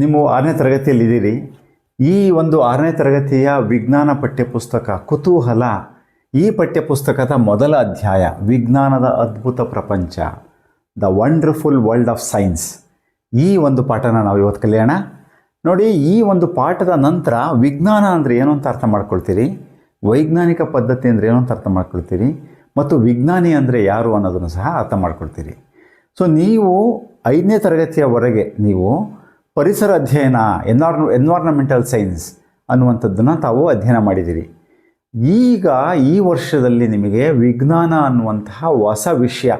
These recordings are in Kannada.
ನೀವು ಆರನೇ ತರಗತಿಯಲ್ಲಿ ಇದ್ದೀರಿ. ಈ ಒಂದು ಆರನೇ ತರಗತಿಯ ವಿಜ್ಞಾನ ಪಠ್ಯಪುಸ್ತಕ ಕುತೂಹಲ, ಈ ಪಠ್ಯಪುಸ್ತಕದ ಮೊದಲ ಅಧ್ಯಾಯ, ವಿಜ್ಞಾನದ ಅದ್ಭುತ ಪ್ರಪಂಚ, the wonderful world of science. ಈ ಒಂದು ಪಾಠನ ನಾವು ಇವತ್ತು ಕಲಿಯೋಣ. ನೋಡಿ, ಈ ಒಂದು ಪಾಠದ ನಂತರ ವಿಜ್ಞಾನ ಅಂದರೆ ಏನು ಅಂತ ಅರ್ಥ ಮಾಡ್ಕೊಳ್ತೀರಿ? ವೈಜ್ಞಾನಿಕ ಪದ್ಧತಿ ಅಂದರೆ ಏನು ಅಂತ ಅರ್ಥ ಮಾಡ್ಕೊಳ್ತೀರಿ? ಮತ್ತು ವಿಜ್ಞಾನಿ ಅಂದರೆ ಯಾರು ಅನ್ನೋದನ್ನು ಸಹ ಅರ್ಥ ಮಾಡ್ಕೊಳ್ತೀರಿ. ಸೊ ನೀವು ಐದನೇ ತರಗತಿಯವರೆಗೆ ನೀವು ಪರಿಸರ ಅಧ್ಯಯನ ಎನ್ವಾರ್ ಎನ್ವಾರ್ನಮೆಂಟಲ್ ಸೈನ್ಸ್ ಅನ್ನುವಂಥದ್ದನ್ನು ತಾವು ಅಧ್ಯಯನ ಮಾಡಿದ್ದೀರಿ. ಈಗ ಈ ವರ್ಷದಲ್ಲಿ ನಿಮಗೆ ವಿಜ್ಞಾನ ಅನ್ನುವಂತಹ ಹೊಸ ವಿಷಯ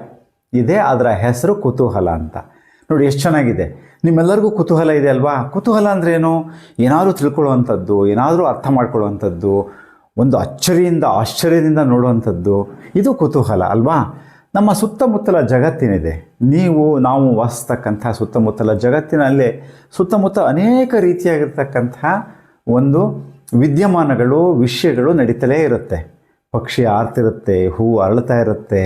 ಇದೆ, ಅದರ ಹೆಸರು ಕುತೂಹಲ ಅಂತ. ನೋಡಿ, ಎಷ್ಟು ಚೆನ್ನಾಗಿದೆ. ನಿಮ್ಮೆಲ್ಲರಿಗೂ ಕುತೂಹಲ ಇದೆ ಅಲ್ವಾ? ಕುತೂಹಲ ಅಂದ್ರೇನು ಏನಾದರೂ ತಿಳ್ಕೊಳ್ಳುವಂಥದ್ದು, ಏನಾದರೂ ಅರ್ಥ ಮಾಡ್ಕೊಳ್ಳುವಂಥದ್ದು, ಒಂದು ಅಚ್ಚರಿಯಿಂದ ಆಶ್ಚರ್ಯದಿಂದ ನೋಡುವಂಥದ್ದು, ಇದು ಕುತೂಹಲ ಅಲ್ವಾ? ನಮ್ಮ ಸುತ್ತಮುತ್ತಲ ಜಗತ್ತಿನಿದೆ. ನೀವು, ನಾವು ವಾಸಿಸ್ತಕ್ಕಂಥ ಸುತ್ತಮುತ್ತಲ ಜಗತ್ತಿನಲ್ಲೇ ಸುತ್ತಮುತ್ತ ಅನೇಕ ರೀತಿಯಾಗಿರ್ತಕ್ಕಂಥ ಒಂದು ವಿದ್ಯಮಾನಗಳು, ವಿಷಯಗಳು ನಡೀತಲೇ ಇರುತ್ತೆ. ಪಕ್ಷಿ ಆರ್ತಿರುತ್ತೆ ಹೂವು ಅರಳ್ತಾ ಇರುತ್ತೆ,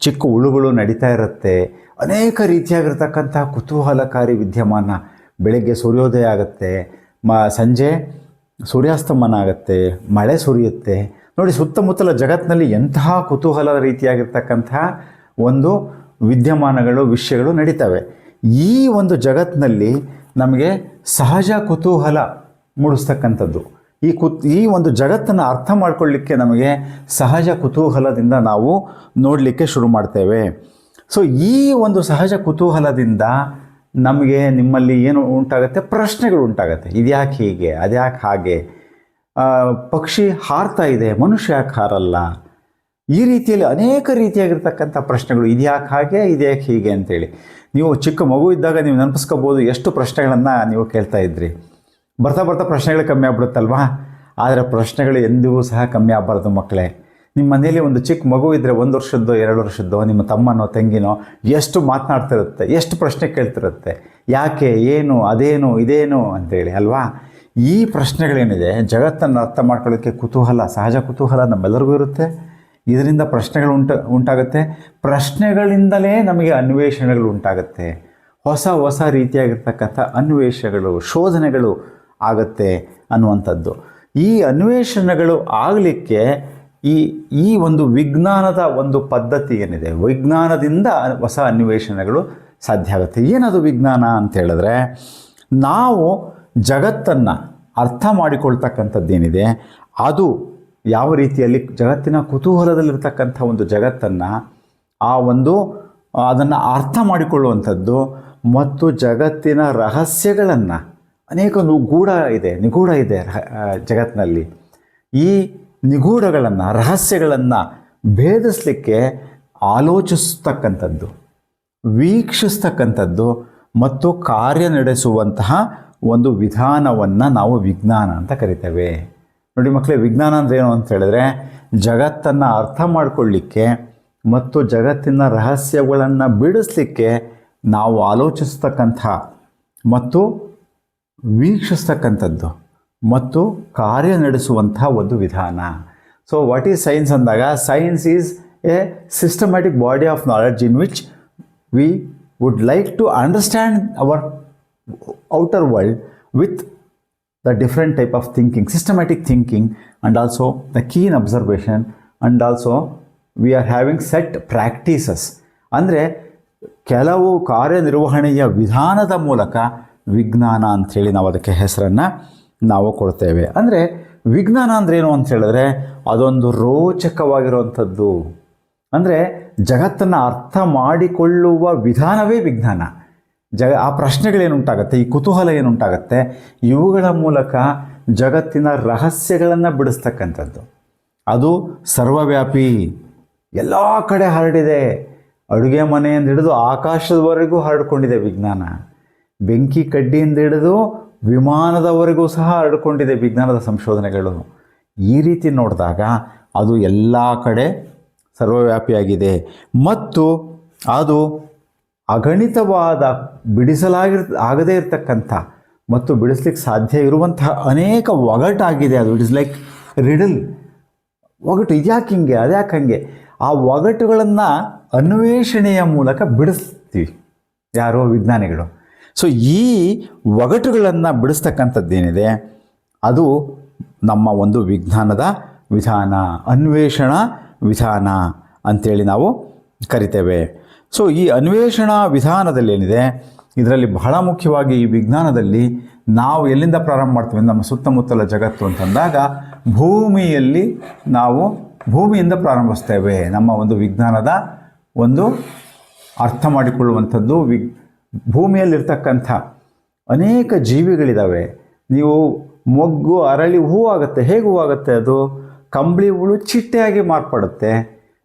ಚಿಕ್ಕ ಹುಳುಗಳು ನಡೀತಾ ಇರುತ್ತೆ. ಅನೇಕ ರೀತಿಯಾಗಿರ್ತಕ್ಕಂಥ ಕುತೂಹಲಕಾರಿ ವಿದ್ಯಮಾನ. ಬೆಳಗ್ಗೆ ಸೂರ್ಯೋದಯ ಆಗುತ್ತೆ, ಮ, ಸಂಜೆ ಸೂರ್ಯಾಸ್ತಮನ ಆಗುತ್ತೆ, ಮಳೆ ಸುರಿಯುತ್ತೆ ನೋಡಿ ಸುತ್ತಮುತ್ತಲ ಜಗತ್ತಿನಲ್ಲಿ ಎಂತಹ ಕುತೂಹಲದ ರೀತಿಯಾಗಿರ್ತಕ್ಕಂತಹ ಒಂದು ವಿದ್ಯಮಾನಗಳು, ವಿಷಯಗಳು ನಡೀತವೆ. ಈ ಒಂದು ಜಗತ್ತಿನಲ್ಲಿ ನಮಗೆ ಸಹಜ ಕುತೂಹಲ ಮೂಡಿಸ್ತಕ್ಕಂಥದ್ದು. ಈ ಕುತ್, ಈ ಒಂದು ಜಗತ್ತನ್ನು ಅರ್ಥ ಮಾಡ್ಕೊಳ್ಳಿಕ್ಕೆ ನಮಗೆ ಸಹಜ ಕುತೂಹಲದಿಂದ ನಾವು ನೋಡಲಿಕ್ಕೆ ಶುರು ಮಾಡ್ತೇವೆ. ಸೊ ಈ ಒಂದು ಸಹಜ ಕುತೂಹಲದಿಂದ ನಮಗೆ ನಿಮ್ಮಲ್ಲಿ ಏನು ಉಂಟಾಗುತ್ತೆ? ಪ್ರಶ್ನೆಗಳು ಉಂಟಾಗುತ್ತೆ. ಇದ್ಯಾಕೆ ಹೀಗೆ? ಅದ್ಯಾಕೆ ಹಾಗೆ? ಪಕ್ಷಿ ಹಾರ್ತಾ ಇದೆ, ಮನುಷ್ಯ ಯಾಕೆ ಹಾರಲ್ಲ? ಈ ರೀತಿಯಲ್ಲಿ ಅನೇಕ ರೀತಿಯಾಗಿರ್ತಕ್ಕಂಥ ಪ್ರಶ್ನೆಗಳು ಇದ್ಯಾಕೆ ಹಾಗೆ ಇದ್ಯಾಕೆ ಹೀಗೆ ಅಂತೇಳಿ. ನೀವು ಚಿಕ್ಕ ಮಗು ಇದ್ದಾಗ ನೀವು ನೆನಪಿಸ್ಕೋಬೋದು ಎಷ್ಟು ಪ್ರಶ್ನೆಗಳನ್ನು ನೀವು ಕೇಳ್ತಾ ಇದ್ರಿ. ಬರ್ತಾ ಬರ್ತಾ ಪ್ರಶ್ನೆಗಳು ಕಮ್ಮಿ ಆಗ್ಬಿಡುತ್ತಲ್ವಾ? ಆದರೆ ಪ್ರಶ್ನೆಗಳು ಎಂದಿಗೂ ಸಹ ಕಮ್ಮಿ ಆಗಬಾರ್ದು ಮಕ್ಕಳೇ. ನಿಮ್ಮ ಮನೇಲಿ ಒಂದು ಚಿಕ್ಕ ಮಗು ಇದ್ದರೆ ಒಂದು ವರ್ಷದ್ದೋ, ಎರಡು ವರ್ಷದ್ದೋ, ನಿಮ್ಮ ತಮ್ಮನೋ, ತಂಗಿನೋ, ಎಷ್ಟು ಮಾತನಾಡ್ತಿರುತ್ತೆ, ಎಷ್ಟು ಪ್ರಶ್ನೆ ಕೇಳ್ತಿರುತ್ತೆ, ಯಾಕೆ, ಏನು, ಅದೇನು, ಇದೇನು ಅಂತೇಳಿ, ಅಲ್ವಾ? ಈ ಪ್ರಶ್ನೆಗಳೇನಿದೆ, ಜಗತ್ತನ್ನು ಅರ್ಥ ಮಾಡ್ಕೊಳ್ಳೋಕ್ಕೆ ಕುತೂಹಲ, ಸಹಜ ಕುತೂಹಲ ನಮ್ಮೆಲ್ಲರಿಗೂ ಇರುತ್ತೆ. ಇದರಿಂದ ಪ್ರಶ್ನೆಗಳು ಉಂಟ, ಉಂಟಾಗುತ್ತೆ. ಪ್ರಶ್ನೆಗಳಿಂದಲೇ ನಮಗೆ ಅನ್ವೇಷಣೆಗಳು ಉಂಟಾಗುತ್ತೆ. ಹೊಸ ಹೊಸ ರೀತಿಯಾಗಿರ್ತಕ್ಕಂಥ ಅನ್ವೇಷಣೆಗಳು, ಶೋಧನೆಗಳು ಆಗುತ್ತೆ ಅನ್ನುವಂಥದ್ದು. ಈ ಅನ್ವೇಷಣೆಗಳು ಆಗಲಿಕ್ಕೆ ಈ ಈ ಒಂದು ವಿಜ್ಞಾನದ ಒಂದು ಪದ್ಧತಿ ಏನಿದೆ? ವಿಜ್ಞಾನದಿಂದ ಹೊಸ ಅನ್ವೇಷಣೆಗಳು ಸಾಧ್ಯ ಆಗುತ್ತೆ. ಏನದು ವಿಜ್ಞಾನ ಅಂತ ಹೇಳಿದ್ರೆ, ನಾವು ಜಗತ್ತನ್ನು ಅರ್ಥ ಮಾಡಿಕೊಳ್ತಕ್ಕಂಥದ್ದೇನಿದೆ, ಅದು ಯಾವ ರೀತಿಯಲ್ಲಿ ಜಗತ್ತಿನ ಕುತೂಹಲದಲ್ಲಿರ್ತಕ್ಕಂಥ ಒಂದು ಜಗತ್ತನ್ನು, ಆ ಒಂದು, ಅದನ್ನು ಅರ್ಥ ಮಾಡಿಕೊಳ್ಳುವಂಥದ್ದು ಮತ್ತು ಜಗತ್ತಿನ ರಹಸ್ಯಗಳನ್ನು, ಅನೇಕ ನಿಗೂಢ ಇದೆ ನಿಗೂಢ ಇದೆ ಜಗತ್ತಿನಲ್ಲಿ ಈ ನಿಗೂಢಗಳನ್ನು, ರಹಸ್ಯಗಳನ್ನು ಭೇದಿಸಲಿಕ್ಕೆ ಆಲೋಚಿಸ್ತಕ್ಕಂಥದ್ದು, ವೀಕ್ಷಿಸ್ತಕ್ಕಂಥದ್ದು ಮತ್ತು ಕಾರ್ಯ ನಡೆಸುವಂತಹ ಒಂದು ವಿಧಾನವನ್ನು ನಾವು ವಿಜ್ಞಾನ ಅಂತ ಕರಿತೇವೆ. ನೋಡಿ ಮಕ್ಕಳೇ ವಿಜ್ಞಾನ ಅಂದ್ರೆ ಏನು ಅಂತ ಹೇಳಿದ್ರೆ, ಜಗತ್ತನ್ನು ಅರ್ಥ ಮಾಡಿಕೊಳ್ಳಿಕ್ಕೆ ಮತ್ತು ಜಗತ್ತಿನ ರಹಸ್ಯಗಳನ್ನು ಬಿಡಿಸ್ಲಿಕ್ಕೆ ನಾವು ಆಲೋಚಿಸ್ತಕ್ಕಂಥ ಮತ್ತು ವೀಕ್ಷಿಸ್ತಕ್ಕಂಥದ್ದು ಮತ್ತು ಕಾರ್ಯ ನಡೆಸುವಂಥ ಒಂದು ವಿಧಾನ. ಸೊ ವಾಟ್ ಈಸ್ ಸೈನ್ಸ್ ಅಂದಾಗ science is a systematic body of knowledge in which we would like to understand our outer world with the different type of thinking, systematic thinking, and also the keen observation, and also we are having set practices. ಅಂದರೆ ಕೆಲವು ಕಾರ್ಯನಿರ್ವಹಣೆಯ ವಿಧಾನದ ಮೂಲಕ ವಿಜ್ಞಾನ ಅಂಥೇಳಿ ನಾವು ಅದಕ್ಕೆ ಹೆಸರನ್ನು ನಾವು ಕೊಡ್ತೇವೆ. ಅಂದರೆ ವಿಜ್ಞಾನ ಅಂದ್ರೆ ಏನು ಅಂತ ಹೇಳಿದ್ರೆ ಅದೊಂದು ರೋಚಕವಾಗಿರುವಂಥದ್ದು. ಅಂದರೆ ಜಗತ್ತನ್ನು ಅರ್ಥ ಮಾಡಿಕೊಳ್ಳುವ ವಿಧಾನವೇ ವಿಜ್ಞಾನ. ಜಗ, ಆ ಪ್ರಶ್ನೆಗಳೇನುಂಟಾಗತ್ತೆ, ಈ ಕುತೂಹಲ ಏನುಂಟಾಗತ್ತೆ, ಇವುಗಳ ಮೂಲಕ ಜಗತ್ತಿನ ರಹಸ್ಯಗಳನ್ನು ಬಿಡಿಸ್ತಕ್ಕಂಥದ್ದು. ಅದು ಸರ್ವವ್ಯಾಪಿ. ಎಲ್ಲ ಕಡೆ ಹರಡಿದೆ. ಅಡುಗೆ ಮನೆಯಿಂದ ಹಿಡಿದು ಆಕಾಶದವರೆಗೂ ಹರಡ್ಕೊಂಡಿದೆ ವಿಜ್ಞಾನ. ಬೆಂಕಿ ಕಡ್ಡಿಯಿಂದ ಹಿಡಿದು ವಿಮಾನದವರೆಗೂ ಸಹ ಹರಡ್ಕೊಂಡಿದೆ ವಿಜ್ಞಾನದ ಸಂಶೋಧನೆಗಳು. ಈ ರೀತಿ ನೋಡಿದಾಗ ಅದು ಎಲ್ಲ ಕಡೆ ಸರ್ವವ್ಯಾಪಿಯಾಗಿದೆ. ಮತ್ತು ಅದು ಅಗಣಿತವಾದ ಬಿಡಿಸಲಾಗಿರ್, ಆಗದೇ ಇರತಕ್ಕಂಥ ಮತ್ತು ಬಿಡಿಸ್ಲಿಕ್ಕೆ ಸಾಧ್ಯ ಇರುವಂತಹ ಅನೇಕ ಒಗಟಾಗಿದೆ ಅದು. ಇಟ್ ಇಸ್ ಲೈಕ್ ರಿಡಲ್ ಒಗಟು ಇದ್ಯಾಕೆ ಹಿಂಗೆ, ಅದ್ಯಾಕೆ ಹಂಗೆ? ಆ ಒಗಟುಗಳನ್ನು ಅನ್ವೇಷಣೆಯ ಮೂಲಕ ಬಿಡಿಸ್ತೀವಿ ಯಾರೋ ವಿಜ್ಞಾನಿಗಳು. ಸೊ ಈ ಒಗಟುಗಳನ್ನು ಬಿಡಿಸ್ತಕ್ಕಂಥದ್ದೇನಿದೆ? ಅದು ನಮ್ಮ ಒಂದು ವಿಜ್ಞಾನದ ವಿಧಾನ, ಅನ್ವೇಷಣಾ ವಿಧಾನ ಅಂಥೇಳಿ ನಾವು ಕರಿತೇವೆ. ಸೊ ಈ ಅನ್ವೇಷಣಾ ವಿಧಾನದಲ್ಲಿ ಏನಿದೆ ಇದರಲ್ಲಿ ಬಹಳ ಮುಖ್ಯವಾಗಿ ಈ ವಿಜ್ಞಾನದಲ್ಲಿ ನಾವು ಎಲ್ಲಿಂದ ಪ್ರಾರಂಭ ಮಾಡ್ತೀವಿ ನಮ್ಮ ಸುತ್ತಮುತ್ತಲ ಜಗತ್ತು ಅಂತಂದಾಗ ಭೂಮಿಯಲ್ಲಿ ನಾವು ಭೂಮಿಯಿಂದ ಪ್ರಾರಂಭಿಸ್ತೇವೆ ನಮ್ಮ ಒಂದು ವಿಜ್ಞಾನದ ಒಂದು ಅರ್ಥ ಮಾಡಿಕೊಳ್ಳುವಂಥದ್ದು ವಿ ಭೂಮಿಯಲ್ಲಿರ್ತಕ್ಕಂಥ ಅನೇಕ ಜೀವಿಗಳಿದ್ದಾವೆ ನೀವು ಮೊಗ್ಗು, ಅರಳಿ ಹೂ ಆಗುತ್ತೆ ಹೇಗೆ ಹೂ ಆಗುತ್ತೆ ಅದು? ಕಂಬಳಿ ಹುಳು ಚಿಟ್ಟೆಯಾಗಿ ಮಾರ್ಪಡುತ್ತೆ.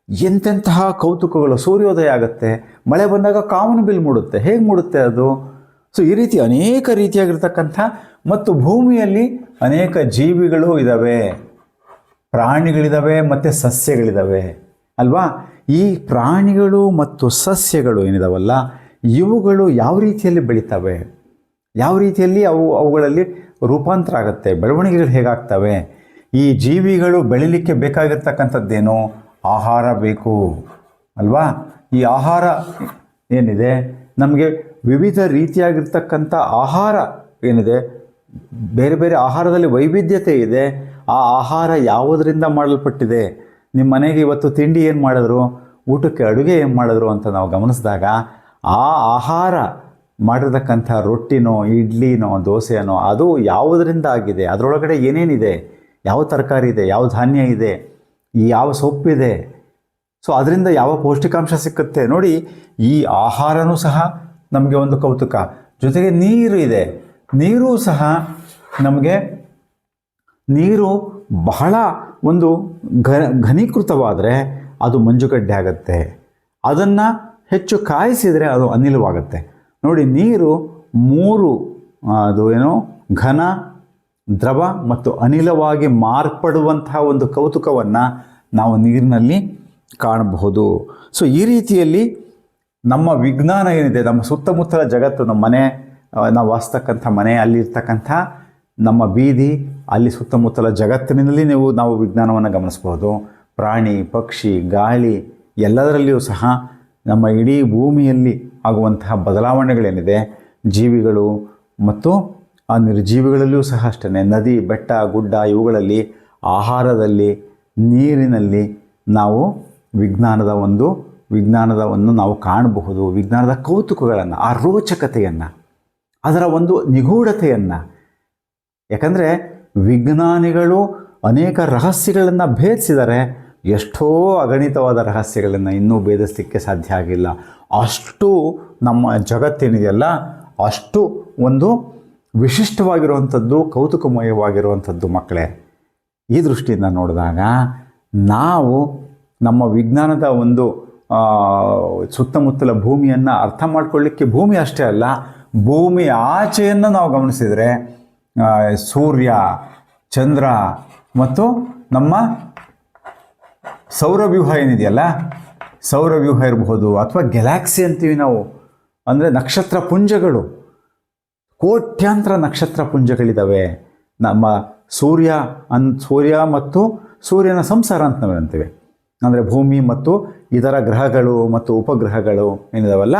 ಎಂತೆಂತಹ ಕೌತುಕಗಳು ಸೂರ್ಯೋದಯ ಆಗುತ್ತೆ, ಮಳೆ ಬಂದಾಗ ಕಾಮನ್ ಬಿಲ್ ಮೂಡುತ್ತೆ, ಹೇಗೆ ಮೂಡುತ್ತೆ ಅದು? ಸೊ ಈ ರೀತಿ ಅನೇಕ ರೀತಿಯಾಗಿರ್ತಕ್ಕಂಥ ಮತ್ತು ಭೂಮಿಯಲ್ಲಿ ಅನೇಕ ಜೀವಿಗಳು ಇದ್ದಾವೆ ಪ್ರಾಣಿಗಳಿದ್ದಾವೆ ಮತ್ತು ಸಸ್ಯಗಳಿದ್ದಾವೆ ಅಲ್ವಾ? ಈ ಪ್ರಾಣಿಗಳು ಮತ್ತು ಸಸ್ಯಗಳು ಏನಿದಾವಲ್ಲ, ಇವುಗಳು ಯಾವ ರೀತಿಯಲ್ಲಿ ಬೆಳೀತವೆ? ಯಾವ ರೀತಿಯಲ್ಲಿ ಅವು, ಅವುಗಳಲ್ಲಿ ರೂಪಾಂತರ ಆಗುತ್ತೆ? ಬೆಳವಣಿಗೆಗಳು ಹೇಗಾಗ್ತವೆ? ಈ ಜೀವಿಗಳು ಬೆಳೀಲಿಕ್ಕೆ ಬೇಕಾಗಿರ್ತಕ್ಕಂಥದ್ದೇನು? ಆಹಾರ ಬೇಕು ಅಲ್ವಾ? ಈ ಆಹಾರ ಏನಿದೆ? ನಮಗೆ ವಿವಿಧ ರೀತಿಯಾಗಿರ್ತಕ್ಕಂಥ ಆಹಾರ ಏನಿದೆ? ಬೇರೆ ಬೇರೆ ಆಹಾರದಲ್ಲಿ ವೈವಿಧ್ಯತೆ ಇದೆ. ಆ ಆಹಾರ ಯಾವುದರಿಂದ ಮಾಡಲ್ಪಟ್ಟಿದೆ? ನಿಮ್ಮ ಮನೆಗೆ ಇವತ್ತು ತಿಂಡಿ ಏನು ಮಾಡಿದ್ರು? ಊಟಕ್ಕೆ ಅಡುಗೆ ಏನು ಮಾಡಿದ್ರು ಅಂತ ನಾವು ಗಮನಿಸಿದಾಗ ಆ ಆಹಾರ ಮಾಡಿರ್ತಕ್ಕಂಥ ರೊಟ್ಟಿನೋ, ಇಡ್ಲಿನೋ, ದೋಸೆನೋ, ಅದು ಯಾವುದರಿಂದ ಆಗಿದೆ? ಅದರೊಳಗಡೆ ಏನೇನಿದೆ? ಯಾವ ತರಕಾರಿ ಇದೆ? ಯಾವ ಧಾನ್ಯ ಇದೆ? ಯಾವ ಸೊಪ್ಪಿದೆ? ಸೊ ಅದರಿಂದ ಯಾವ ಪೌಷ್ಟಿಕಾಂಶ ಸಿಕ್ಕುತ್ತೆ? ನೋಡಿ, ಈ ಆಹಾರನೂ ಸಹ ನಮಗೆ ಒಂದು ಕೌತುಕ. ಜೊತೆಗೆ ನೀರು ಇದೆ. ನೀರು ಸಹ ನಮಗೆ ನೀರು ಬಹಳ ಒಂದು ಘ, ಘನೀಕೃತವಾದರೆ ಅದು ಮಂಜುಗಡ್ಡೆ ಆಗುತ್ತೆ. ಅದನ್ನು ಹೆಚ್ಚು ಕಾಯಿಸಿದರೆ ಅದು ಅನಿಲವಾಗುತ್ತೆ. ನೋಡಿ, ನೀರು ಮೂರು ಅದು ಏನು ಘನ ದ್ರವ ಮತ್ತು ಅನಿಲವಾಗಿ ಮಾರ್ಪಡುವಂತಹ ಒಂದು ಕೌತುಕವನ್ನು ನಾವು ನೀರಿನಲ್ಲಿ ಕಾಣಬಹುದು. ಸೊ ಈ ರೀತಿಯಲ್ಲಿ ನಮ್ಮ ವಿಜ್ಞಾನ ಏನಿದೆ, ನಮ್ಮ ಸುತ್ತಮುತ್ತಲ ಜಗತ್ತು, ನಮ್ಮ ಮನೆ ನಾವು ವಾಸ್ತಕ್ಕಂಥ ಮನೆ, ಅಲ್ಲಿರ್ತಕ್ಕಂಥ ನಮ್ಮ ಬೀದಿ, ಅಲ್ಲಿ ಸುತ್ತಮುತ್ತಲ ಜಗತ್ತಿನಲ್ಲಿ ನೀವು, ನಾವು ವಿಜ್ಞಾನವನ್ನು ಗಮನಿಸ್ಬೋದು ಪ್ರಾಣಿ, ಪಕ್ಷಿ, ಗಾಳಿ, ಎಲ್ಲದರಲ್ಲಿಯೂ ಸಹ ನಮ್ಮ ಇಡೀ ಭೂಮಿಯಲ್ಲಿ ಆಗುವಂತಹ ಬದಲಾವಣೆಗಳೇನಿದೆ, ಜೀವಿಗಳು ಮತ್ತು ಆ ನಿರ್ಜೀವಿಗಳಲ್ಲಿಯೂ ಸಹ ಅಷ್ಟೇ ನದಿ, ಬೆಟ್ಟ, ಗುಡ್ಡ ಇವುಗಳಲ್ಲಿ ಆಹಾರದಲ್ಲಿ, ನೀರಿನಲ್ಲಿ ನಾವು ವಿಜ್ಞಾನದ ಒಂದು, ವಿಜ್ಞಾನದವನ್ನು ನಾವು ಕಾಣಬಹುದು. ವಿಜ್ಞಾನದ ಕೌತುಕಗಳನ್ನು, ಆ ರೋಚಕತೆಯನ್ನು, ಅದರ ಒಂದು ನಿಗೂಢತೆಯನ್ನು. ಯಾಕಂದರೆ ವಿಜ್ಞಾನಿಗಳು ಅನೇಕ ರಹಸ್ಯಗಳನ್ನು ಭೇದಿಸಿದರೆ ಎಷ್ಟೋ ಅಗಣಿತವಾದ ರಹಸ್ಯಗಳನ್ನು ಇನ್ನೂ ಭೇದಿಸಲಿಕ್ಕೆ ಸಾಧ್ಯ ಆಗಿಲ್ಲ. ಅಷ್ಟು ನಮ್ಮ ಜಗತ್ತೇನಿದೆಯಲ್ಲ, ಅಷ್ಟು ಒಂದು ವಿಶಿಷ್ಟವಾಗಿರುವಂಥದ್ದು, ಕೌತುಕಮಯವಾಗಿರುವಂಥದ್ದು ಮಕ್ಕಳೇ, ಈ ದೃಷ್ಟಿಯಿಂದ ನೋಡಿದಾಗ ನಾವು ನಮ್ಮ ವಿಜ್ಞಾನದ ಒಂದು ಸುತ್ತಮುತ್ತಲ ಭೂಮಿಯನ್ನು ಅರ್ಥ ಮಾಡ್ಕೊಳ್ಳಿಕ್ಕೆ ಭೂಮಿ ಅಷ್ಟೇ ಅಲ್ಲ, ಭೂಮಿ ಆಚೆಯನ್ನು ನಾವು ಗಮನಿಸಿದರೆ ಸೂರ್ಯ, ಚಂದ್ರ ಮತ್ತು ನಮ್ಮ ಸೌರವ್ಯೂಹ ಏನಿದೆಯಲ್ಲ, ಸೌರವ್ಯೂಹ ಇರಬಹುದು ಅಥವಾ ಗ್ಯಾಲಾಕ್ಸಿ ಅಂತೀವಿ ನಾವು, ಅಂದರೆ ನಕ್ಷತ್ರ ಪುಂಜಗಳು. ಕೋಟ್ಯಾಂತರ ನಕ್ಷತ್ರ ಪುಂಜಗಳಿದ್ದಾವೆ ನಮ್ಮ ಸೂರ್ಯ ಅನ್, ಸೂರ್ಯ ಮತ್ತು ಸೂರ್ಯನ ಸಂಸಾರ ಅಂತ ನಾವು ಅಂತೀವಿ ಅಂದರೆ ಭೂಮಿ ಮತ್ತು ಇತರ ಗ್ರಹಗಳು ಮತ್ತು ಉಪಗ್ರಹಗಳು ಏನಿದಾವಲ್ಲ,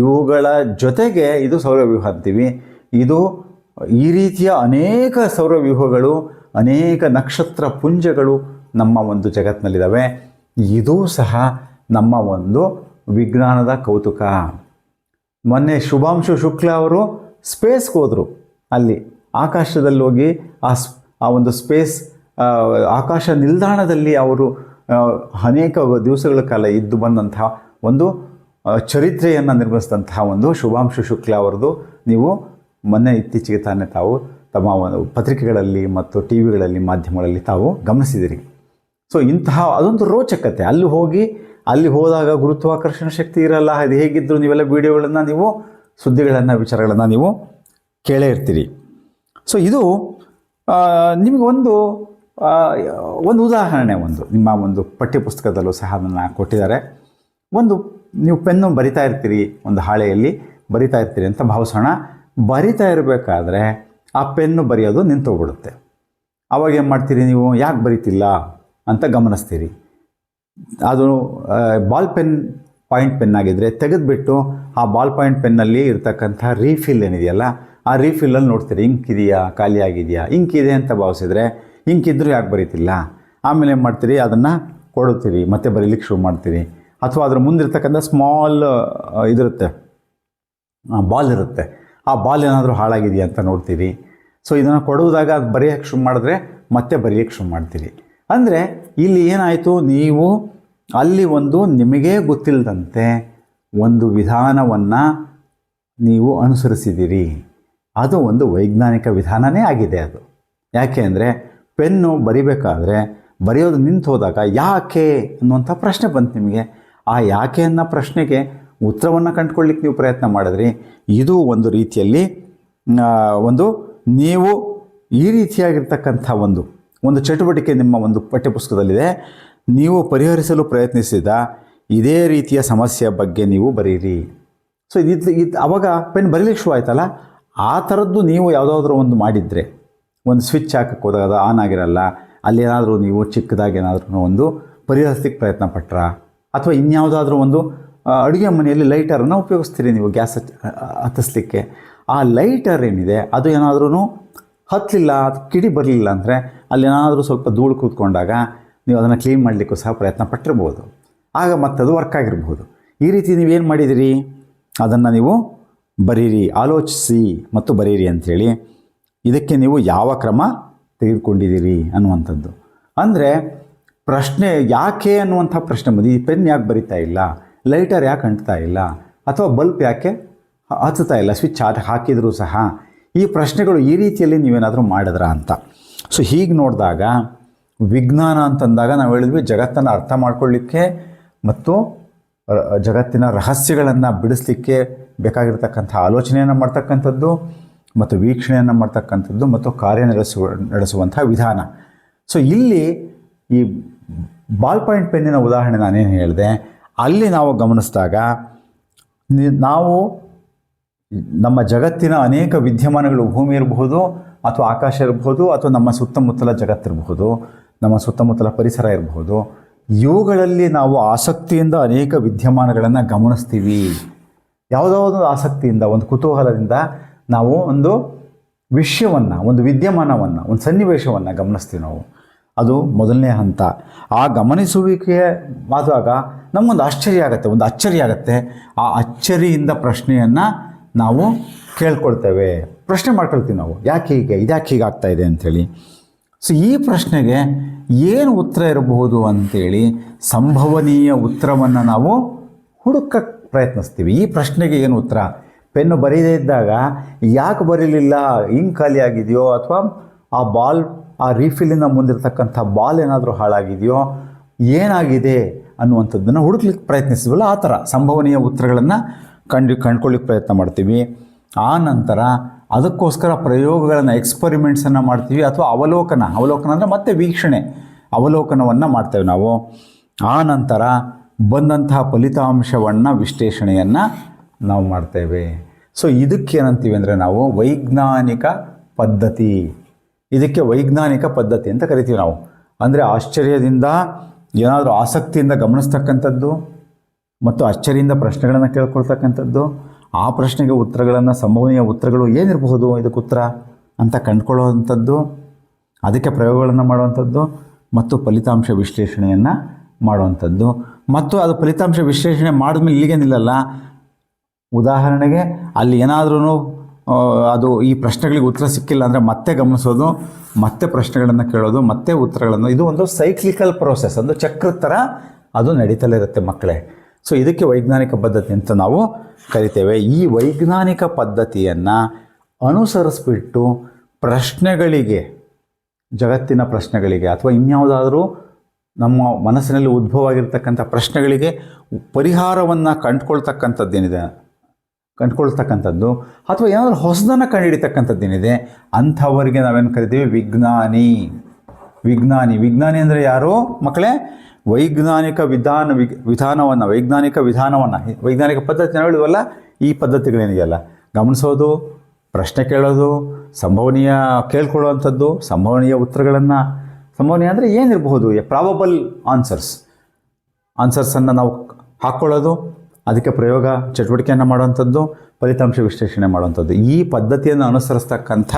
ಇವುಗಳ ಜೊತೆಗೆ ಇದು ಸೌರವ್ಯೂಹ ಅಂತೀವಿ. ಇದು ಈ ರೀತಿಯ ಅನೇಕ ಸೌರವ್ಯೂಹಗಳು ಅನೇಕ ನಕ್ಷತ್ರ ಪುಂಜಗಳು ನಮ್ಮ ಒಂದು ಜಗತ್ತಿನಲ್ಲಿದ್ದಾವೆ ಇದೂ ಸಹ ನಮ್ಮ ಒಂದು ವಿಜ್ಞಾನದ ಕೌತುಕ. ಮೊನ್ನೆ ಶುಭಾಂಶು ಶುಕ್ಲ ಅವರು ಸ್ಪೇಸ್ಗೆ ಹೋದರು. ಅಲ್ಲಿ ಆಕಾಶದಲ್ಲಿ ಹೋಗಿ ಆ ಸ್, ಆ ಒಂದು ಸ್ಪೇಸ್ ಆಕಾಶ ನಿಲ್ದಾಣದಲ್ಲಿ ಅವರು ಅನೇಕ ದಿವಸಗಳ ಕಾಲ ಇದ್ದು ಬಂದಂತಹ ಒಂದು ಚರಿತ್ರೆಯನ್ನು ನಿರ್ಮಿಸಿದಂತಹ ಒಂದು ಶುಭಾಂಶು ಶುಕ್ಲ ಅವರದು. ನೀವು ಮೊನ್ನೆ ಇತ್ತೀಚೆಗೆ ತಾನೇ ತಾವು ತಮ್ಮ ಪತ್ರಿಕೆಗಳಲ್ಲಿ ಮತ್ತು ಟಿ ವಿಗಳಲ್ಲಿ ಮಾಧ್ಯಮಗಳಲ್ಲಿ ತಾವು ಗಮನಿಸಿದಿರಿ. ಸೊ ಇಂತಹ ಅದೊಂದು ರೋಚಕತೆ. ಅಲ್ಲಿ ಹೋಗಿ, ಅಲ್ಲಿ ಹೋದಾಗ ಗುರುತ್ವಾಕರ್ಷಣ ಶಕ್ತಿ ಇರಲ್ಲ. ಅದು ಹೇಗಿದ್ದರೂ ನೀವೆಲ್ಲ ವಿಡಿಯೋಗಳನ್ನು ನೀವು ಸುದ್ದಿಗಳನ್ನು, ವಿಚಾರಗಳನ್ನು ನೀವು ಕೇಳೇ ಇರ್ತೀರಿ. ಸೊ ಇದು ನಿಮಗೊಂದು ನಿಮಗೆ ಒಂದು ಒಂದು ಉದಾಹರಣೆ ಒಂದು. ನಿಮ್ಮ ಒಂದು ಪಠ್ಯಪುಸ್ತಕದಲ್ಲೂ ಸಹ ಅದನ್ನು ಕೊಟ್ಟಿದ್ದಾರೆ. ಒಂದು, ನೀವು ಪೆನ್ನು ಬರಿತಾ ಇರ್ತೀರಿ, ಒಂದು ಹಾಳೆಯಲ್ಲಿ ಬರಿತಾ ಇರ್ತೀರಿ ಅಂತ ಭಾವಿಸೋಣ. ಬರಿತಾ ಇರಬೇಕಾದ್ರೆ ಆ ಪೆನ್ನು ಬರೆಯೋದು ನಿಂತೋಗ್ಬಿಡುತ್ತೆ. ಆವಾಗ ಏನು ಮಾಡ್ತೀರಿ ನೀವು? ಯಾಕೆ ಬರಿತಿಲ್ಲ ಅಂತ ಗಮನಿಸ್ತೀರಿ. ಅದು ಬಾಲ್ ಪೆನ್ ಪಾಯಿಂಟ್ ಪೆನ್ ಆಗಿದ್ದರೆ ತೆಗೆದುಬಿಟ್ಟು ಆ ಬಾಲ್ ಪಾಯಿಂಟ್ ಪೆನ್ನಲ್ಲಿ ಇರ್ತಕ್ಕಂಥ ರೀಫಿಲ್ ಏನಿದೆಯಲ್ಲ, ಆ ರೀಫಿಲ್ಲಲ್ಲಿ ನೋಡ್ತೀರಿ, ಇಂಕ್ ಇದೆಯಾ, ಖಾಲಿ ಆಗಿದೆಯಾ, ಇಂಕ್ ಇದೆ ಅಂತ ಭಾವಿಸಿದ್ರೆ ಇಂಕ್ ಇದ್ದರೂ ಯಾಕೆ ಬರೀತಿಲ್ಲ? ಆಮೇಲೆ ಏನು ಮಾಡ್ತೀರಿ, ಅದನ್ನು ಕೊಡುತ್ತೀರಿ, ಮತ್ತೆ ಬರೀಲಿಕ್ಕೆ ಶುರು ಮಾಡ್ತೀರಿ. ಅಥವಾ ಅದ್ರ ಮುಂದಿರ್ತಕ್ಕಂಥ ಸ್ಮಾಲ್ ಇದಿರುತ್ತೆ ಬಾಲ್ ಇರುತ್ತೆ. ಆ ಬಾಲ್ ಏನಾದರೂ ಹಾಳಾಗಿದೆಯಾ ಅಂತ ನೋಡ್ತೀರಿ. ಸೊ ಇದನ್ನು ಕೊಡುವುದಾಗ ಅದು ಬರೆಯೋಕ್ಕೆ ಶುರು ಮಾಡಿದ್ರೆ ಮತ್ತೆ ಬರೆಯೋಕ್ಕೆ ಶುರು ಮಾಡ್ತೀರಿ. ಅಂದರೆ ಇಲ್ಲಿ ಏನಾಯಿತು, ನೀವು ಅಲ್ಲಿ ಒಂದು ನಿಮಗೇ ಗೊತ್ತಿಲ್ಲದಂತೆ ಒಂದು ವಿಧಾನವನ್ನು ನೀವು ಅನುಸರಿಸಿದ್ದೀರಿ ಅದು ಒಂದು ವೈಜ್ಞಾನಿಕ ವಿಧಾನನೇ ಆಗಿದೆ ಅದು. ಯಾಕೆ ಅಂದರೆ ಪೆನ್ನು ಬರಿಬೇಕಾದ್ರೆ ಬರೆಯೋದು ನಿಂತು ಹೋದಾಗ ಯಾಕೆ ಅನ್ನುವಂಥ ಪ್ರಶ್ನೆ ಬಂತು ನಿಮಗೆ. ಆ ಯಾಕೆ ಅನ್ನೋ ಪ್ರಶ್ನೆಗೆ ಉತ್ತರವನ್ನು ಕಂಡುಕೊಳ್ಳಿಕ್ಕೆ ನೀವು ಪ್ರಯತ್ನ ಮಾಡಿದ್ರಿ. ಇದು ಒಂದು ರೀತಿಯಲ್ಲಿ ಒಂದು ನೀವು ಈ ರೀತಿಯಾಗಿರ್ತಕ್ಕಂಥ ಒಂದು ಒಂದು ಚಟುವಟಿಕೆ ನಿಮ್ಮ ಒಂದು ಪಠ್ಯಪುಸ್ತಕದಲ್ಲಿದೆ. ನೀವು ಪರಿಹರಿಸಲು ಪ್ರಯತ್ನಿಸಿದ ಇದೇ ರೀತಿಯ ಸಮಸ್ಯೆಯ ಬಗ್ಗೆ ನೀವು ಬರೀರಿ. ಸೊ ಇದು ಇದು, ಅವಾಗ ಪೆನ್ ಬರೀಲಿಕ್ಕೆ ಶುರು ಆಯ್ತಲ್ಲ? ಆ ಥರದ್ದು ನೀವು ಯಾವುದಾದ್ರೂ ಒಂದು ಮಾಡಿದರೆ, ಒಂದು ಸ್ವಿಚ್ ಹಾಕಕ್ಕೆ ಹೋದಾಗ ಅದು ಆನ್ ಆಗಿರಲ್ಲ ಅಲ್ಲೇನಾದರೂ ನೀವು ಚಿಕ್ಕದಾಗಿ ಏನಾದರೂ ಒಂದು ಪರಿಹರಿಸಲಿಕ್ಕೆ ಪ್ರಯತ್ನ ಪಟ್ರ? ಅಥವಾ ಇನ್ಯಾವುದಾದ್ರೂ ಒಂದು ಅಡುಗೆ ಮನೆಯಲ್ಲಿ ಲೈಟರನ್ನು ಉಪಯೋಗಿಸ್ತೀರಿ ನೀವು ಗ್ಯಾಸ್ ಹತ್ತಿಸ್ಲಿಕ್ಕೆ. ಆ ಲೈಟರ್ ಏನಿದೆ, ಅದು ಏನಾದ್ರೂ ಹತ್ತಲಿಲ್ಲ, ಅದು ಕಿಡಿ ಬರಲಿಲ್ಲ ಅಂದರೆ ಅಲ್ಲೇನಾದರೂ ಸ್ವಲ್ಪ ಧೂಳು ಕೂತ್ಕೊಂಡಾಗ ನೀವು ಅದನ್ನು ಕ್ಲೀನ್ ಮಾಡಲಿಕ್ಕೂ ಸಹ ಪ್ರಯತ್ನ ಪಟ್ಟಿರ್ಬೋದು. ಆಗ ಮತ್ತದು ವರ್ಕ್ ಆಗಿರ್ಬೋದು ಈ ರೀತಿ ನೀವೇನು ಮಾಡಿದಿರಿ? ಅದನ್ನು ನೀವು ಬರೀರಿ, ಆಲೋಚಿಸಿ ಮತ್ತು ಬರೀರಿ ಅಂಥೇಳಿ ಇದಕ್ಕೆ ನೀವು ಯಾವ ಕ್ರಮ ತೆಗೆದುಕೊಂಡಿದ್ದೀರಿ ಅನ್ನುವಂಥದ್ದು. ಅಂದರೆ ಪ್ರಶ್ನೆ ಯಾಕೆ ಅನ್ನುವಂಥ ಪ್ರಶ್ನೆ ಬಂದು ಈ ಪೆನ್ ಯಾಕೆ ಬರಿತಾ ಇಲ್ಲ? ಲೈಟರ್ ಯಾಕೆ ಅಂಟ್ತಾ ಇಲ್ಲ? ಅಥವಾ ಬಲ್ಬ್ ಯಾಕೆ ಹಚ್ಚುತ್ತಾ ಇಲ್ಲ? ಸ್ವಿಚ್ ಆಟ ಹಾಕಿದರೂ ಸಹ ಈ ಪ್ರಶ್ನೆಗಳು ಈ ರೀತಿಯಲ್ಲಿ ನೀವೇನಾದರೂ ಮಾಡಿದ್ರಾ ಅಂತ. ಸೊ ಹೀಗೆ ನೋಡಿದಾಗ ವಿಜ್ಞಾನ ಅಂತಂದಾಗ ನಾವು ಹೇಳಿದ್ವಿ ಜಗತ್ತನ್ನು ಅರ್ಥ ಮಾಡ್ಕೊಳ್ಳಿಕ್ಕೆ ಮತ್ತು ಜಗತ್ತಿನ ರಹಸ್ಯಗಳನ್ನು ಬಿಡಿಸ್ಲಿಕ್ಕೆ ಬೇಕಾಗಿರ್ತಕ್ಕಂಥ ಆಲೋಚನೆಯನ್ನು ಮಾಡ್ತಕ್ಕಂಥದ್ದು ಮತ್ತು ವೀಕ್ಷಣೆಯನ್ನು ಮಾಡ್ತಕ್ಕಂಥದ್ದು ಮತ್ತು ಕಾರ್ಯ ನಡೆಸುವ, ನಡೆಸುವಂಥ ವಿಧಾನ. ಸೊ ಇಲ್ಲಿ ಈ ಬಾಲ್ ಪಾಯಿಂಟ್ ಪೆನ್ನಿನ ಉದಾಹರಣೆ ನಾನೇನು ಹೇಳಿದೆ, ಅಲ್ಲಿ ನಾವು ಗಮನಿಸಿದಾಗ ನಾವು ನಮ್ಮ ಜಗತ್ತಿನ ಅನೇಕ ವಿದ್ಯಮಾನಗಳು ಭೂಮಿ ಇರಬಹುದು ಅಥವಾ ಆಕಾಶ ಇರಬಹುದು ಅಥವಾ ನಮ್ಮ ಸುತ್ತಮುತ್ತಲ ಜಗತ್ತಿರಬಹುದು. ನಮ್ಮ ಸುತ್ತಮುತ್ತಲ ಪರಿಸರ ಇರಬಹುದು ಇವುಗಳಲ್ಲಿ ನಾವು ಆಸಕ್ತಿಯಿಂದ ಅನೇಕ ವಿದ್ಯಮಾನಗಳನ್ನು ಗಮನಿಸ್ತೀವಿ. ಒಂದು ಆಸಕ್ತಿಯಿಂದ, ಒಂದು ಕುತೂಹಲದಿಂದ ನಾವು ಒಂದು ವಿಷಯವನ್ನು, ಒಂದು ವಿದ್ಯಮಾನವನ್ನು, ಒಂದು ಸನ್ನಿವೇಶವನ್ನು ಗಮನಿಸ್ತೀವಿ ನಾವು. ಅದು ಮೊದಲನೇ ಹಂತ. ಆ ಗಮನಿಸುವಿಕೆ ಆದಾಗ ನಮಗೊಂದು ಆಶ್ಚರ್ಯ ಆಗುತ್ತೆ, ಒಂದು ಅಚ್ಚರಿ ಆಗುತ್ತೆ. ಆ ಅಚ್ಚರಿಯಿಂದ ಪ್ರಶ್ನೆಯನ್ನು ನಾವು ಕೇಳ್ಕೊಳ್ತೇವೆ. ಪ್ರಶ್ನೆ ಮಾಡ್ಕೊಳ್ತೀವಿ ನಾವು. ಯಾಕೆ ಹೀಗೆ? ಇದ್ಯಾಕೆ ಹೀಗಾಗ್ತಾ ಇದೆ ಅಂಥೇಳಿ. ಸೊ ಈ ಪ್ರಶ್ನೆಗೆ ಏನು ಉತ್ತರ ಇರಬಹುದು ಅಂತೇಳಿ ಸಂಭವನೀಯ ಉತ್ತರವನ್ನು ನಾವು ಹುಡುಕಕ್ಕೆ ಪ್ರಯತ್ನಿಸ್ತೀವಿ. ಈ ಪ್ರಶ್ನೆಗೆ ಏನು ಉತ್ತರ? ಪೆನ್ನು ಬರೀದೇ ಇದ್ದಾಗ ಯಾಕೆ ಬರೀಲಿಲ್ಲ? ಹಿಂಗೆ ಖಾಲಿ ಆಗಿದೆಯೋ? ಅಥವಾ ಆ ಬಾಲ್, ಆ ರೀಫಿಲಿನ ಮುಂದಿರ್ತಕ್ಕಂಥ ಬಾಲ್ ಏನಾದರೂ ಹಾಳಾಗಿದೆಯೋ? ಏನಾಗಿದೆ ಅನ್ನುವಂಥದ್ದನ್ನು ಹುಡುಕ್ಲಿಕ್ಕೆ ಪ್ರಯತ್ನಿಸಿದ್ವಲ್ಲ ಆ ಥರ. ಸಂಭವನೀಯ ಉತ್ತರಗಳನ್ನು ಕಂಡು, ಕಂಡ್ಕೊಳ್ಳಿಕ್ಕೆ ಪ್ರಯತ್ನ ಮಾಡ್ತೀವಿ. ಆ ನಂತರ ಅದಕ್ಕೋಸ್ಕರ ಪ್ರಯೋಗಗಳನ್ನು ಎಕ್ಸ್ಪರಿಮೆಂಟ್ಸನ್ನು ಮಾಡ್ತೀವಿ ಅಥವಾ ಅವಲೋಕನ ಅವಲೋಕನ ಅಂದರೆ ಮತ್ತೆ ವೀಕ್ಷಣೆ, ಅವಲೋಕನವನ್ನು ಮಾಡ್ತೇವೆ ನಾವು. ಆ ನಂತರ ಬಂದಂತಹ ಫಲಿತಾಂಶವನ್ನು ವಿಶ್ಲೇಷಣೆಯನ್ನು ನಾವು ಮಾಡ್ತೇವೆ. ಸೊ ಇದಕ್ಕೇನಂತೀವಿ ಅಂದರೆ ನಾವು ವೈಜ್ಞಾನಿಕ ಪದ್ಧತಿ. ಇದಕ್ಕೆ ವೈಜ್ಞಾನಿಕ ಪದ್ಧತಿ ಅಂತ ಕರಿತೀವಿ ನಾವು. ಅಂದರೆ ಆಶ್ಚರ್ಯದಿಂದ ಏನಾದರೂ ಆಸಕ್ತಿಯಿಂದ ಗಮನಿಸ್ತಕ್ಕಂಥದ್ದು ಮತ್ತು ಅಚ್ಚರಿಯಿಂದ ಪ್ರಶ್ನೆಗಳನ್ನು ಕೇಳ್ಕೊಳ್ತಕ್ಕಂಥದ್ದು. ಆ ಪ್ರಶ್ನೆಗೆ ಉತ್ತರಗಳನ್ನು ಸಂಭವನೀಯ ಉತ್ತರಗಳು ಏನಿರಬಹುದು ಇದಕ್ಕೆ ಉತ್ತರ ಅಂತ ಕಂಡುಕೊಳ್ಳುವಂಥದ್ದು, ಅದಕ್ಕೆ ಪ್ರಯೋಗಗಳನ್ನು ಮಾಡುವಂಥದ್ದು ಮತ್ತು ಫಲಿತಾಂಶ ವಿಶ್ಲೇಷಣೆಯನ್ನು ಮಾಡುವಂಥದ್ದು. ಮತ್ತು ಅದು ಫಲಿತಾಂಶ ವಿಶ್ಲೇಷಣೆ ಮಾಡಿದ್ಮೇಲೆ ಇಲ್ಲಿಗೆ ನಿಲ್ಲಲ್ಲ. ಉದಾಹರಣೆಗೆ ಅಲ್ಲಿ ಏನಾದ್ರೂ ಅದು ಈ ಪ್ರಶ್ನೆಗಳಿಗೆ ಉತ್ತರ ಸಿಕ್ಕಿಲ್ಲ ಅಂದರೆ ಮತ್ತೆ ಗಮನಿಸೋದು, ಮತ್ತೆ ಪ್ರಶ್ನೆಗಳನ್ನು ಕೇಳೋದು, ಮತ್ತೆ ಉತ್ತರಗಳನ್ನು, ಇದು ಒಂದು ಸೈಕ್ಲಿಕಲ್ ಪ್ರೋಸೆಸ್ ಒಂದು ಚಕ್ರದ ಥರ ಅದು ನಡೀತಲೇ ಇರುತ್ತೆ ಮಕ್ಕಳೇ. ಸೊ ಇದಕ್ಕೆ ವೈಜ್ಞಾನಿಕ ಪದ್ಧತಿ ಅಂತ ನಾವು ಕರಿತೇವೆ. ಈ ವೈಜ್ಞಾನಿಕ ಪದ್ಧತಿಯನ್ನು ಅನುಸರಿಸ್ಬಿಟ್ಟು ಪ್ರಶ್ನೆಗಳಿಗೆ, ಜಗತ್ತಿನ ಪ್ರಶ್ನೆಗಳಿಗೆ ಅಥವಾ ಇನ್ಯಾವುದಾದರೂ ನಮ್ಮ ಮನಸ್ಸಿನಲ್ಲಿ ಉದ್ಭವ ಆಗಿರ್ತಕ್ಕಂಥ ಪ್ರಶ್ನೆಗಳಿಗೆ ಪರಿಹಾರವನ್ನು ಕಂಡುಕೊಳ್ತಕ್ಕಂಥದ್ದೇನಿದೆ? ಕಂಡುಕೊಳ್ತಕ್ಕಂಥದ್ದು ಅಥವಾ ಏನಾದರೂ ಹೊಸದನ್ನು ಕಂಡುಹಿಡಿತಕ್ಕಂಥದ್ದೇನಿದೆ? ಅಂಥವರಿಗೆ ನಾವೇನು ಕರಿತೀವಿ? ವಿಜ್ಞಾನಿ. ವಿಜ್ಞಾನಿ. ವಿಜ್ಞಾನಿ ಅಂದರೆ ಯಾರು? ಮಕ್ಕಳೇ ವೈಜ್ಞಾನಿಕ ವಿಧಾನ ವಿಧಾನವನ್ನು, ವೈಜ್ಞಾನಿಕ ವಿಧಾನವನ್ನು, ವೈಜ್ಞಾನಿಕ ಪದ್ಧತಿ ಹೇಳಿದ್ವಲ್ಲ ಈ ಪದ್ಧತಿಗಳೇನಿದೆಯಲ್ಲ ಗಮನಿಸೋದು, ಪ್ರಶ್ನೆ ಕೇಳೋದು, ಸಂಭವನೀಯ ಕೇಳ್ಕೊಳ್ಳುವಂಥದ್ದು, ಸಂಭವನೀಯ ಉತ್ತರಗಳನ್ನು, ಸಂಭವನೀಯ ಅಂದರೆ ಏನಿರಬಹುದು ಪ್ರಾಬಬಲ್ ಆನ್ಸರ್ಸ್ ಆನ್ಸರ್ಸನ್ನು ನಾವು ಹಾಕ್ಕೊಳ್ಳೋದು, ಅದಕ್ಕೆ ಪ್ರಯೋಗ, ಚಟುವಟಿಕೆಯನ್ನು ಮಾಡುವಂಥದ್ದು, ಫಲಿತಾಂಶ ವಿಶ್ಲೇಷಣೆ ಮಾಡುವಂಥದ್ದು. ಈ ಪದ್ಧತಿಯನ್ನು ಅನುಸರಿಸ್ತಕ್ಕಂಥ,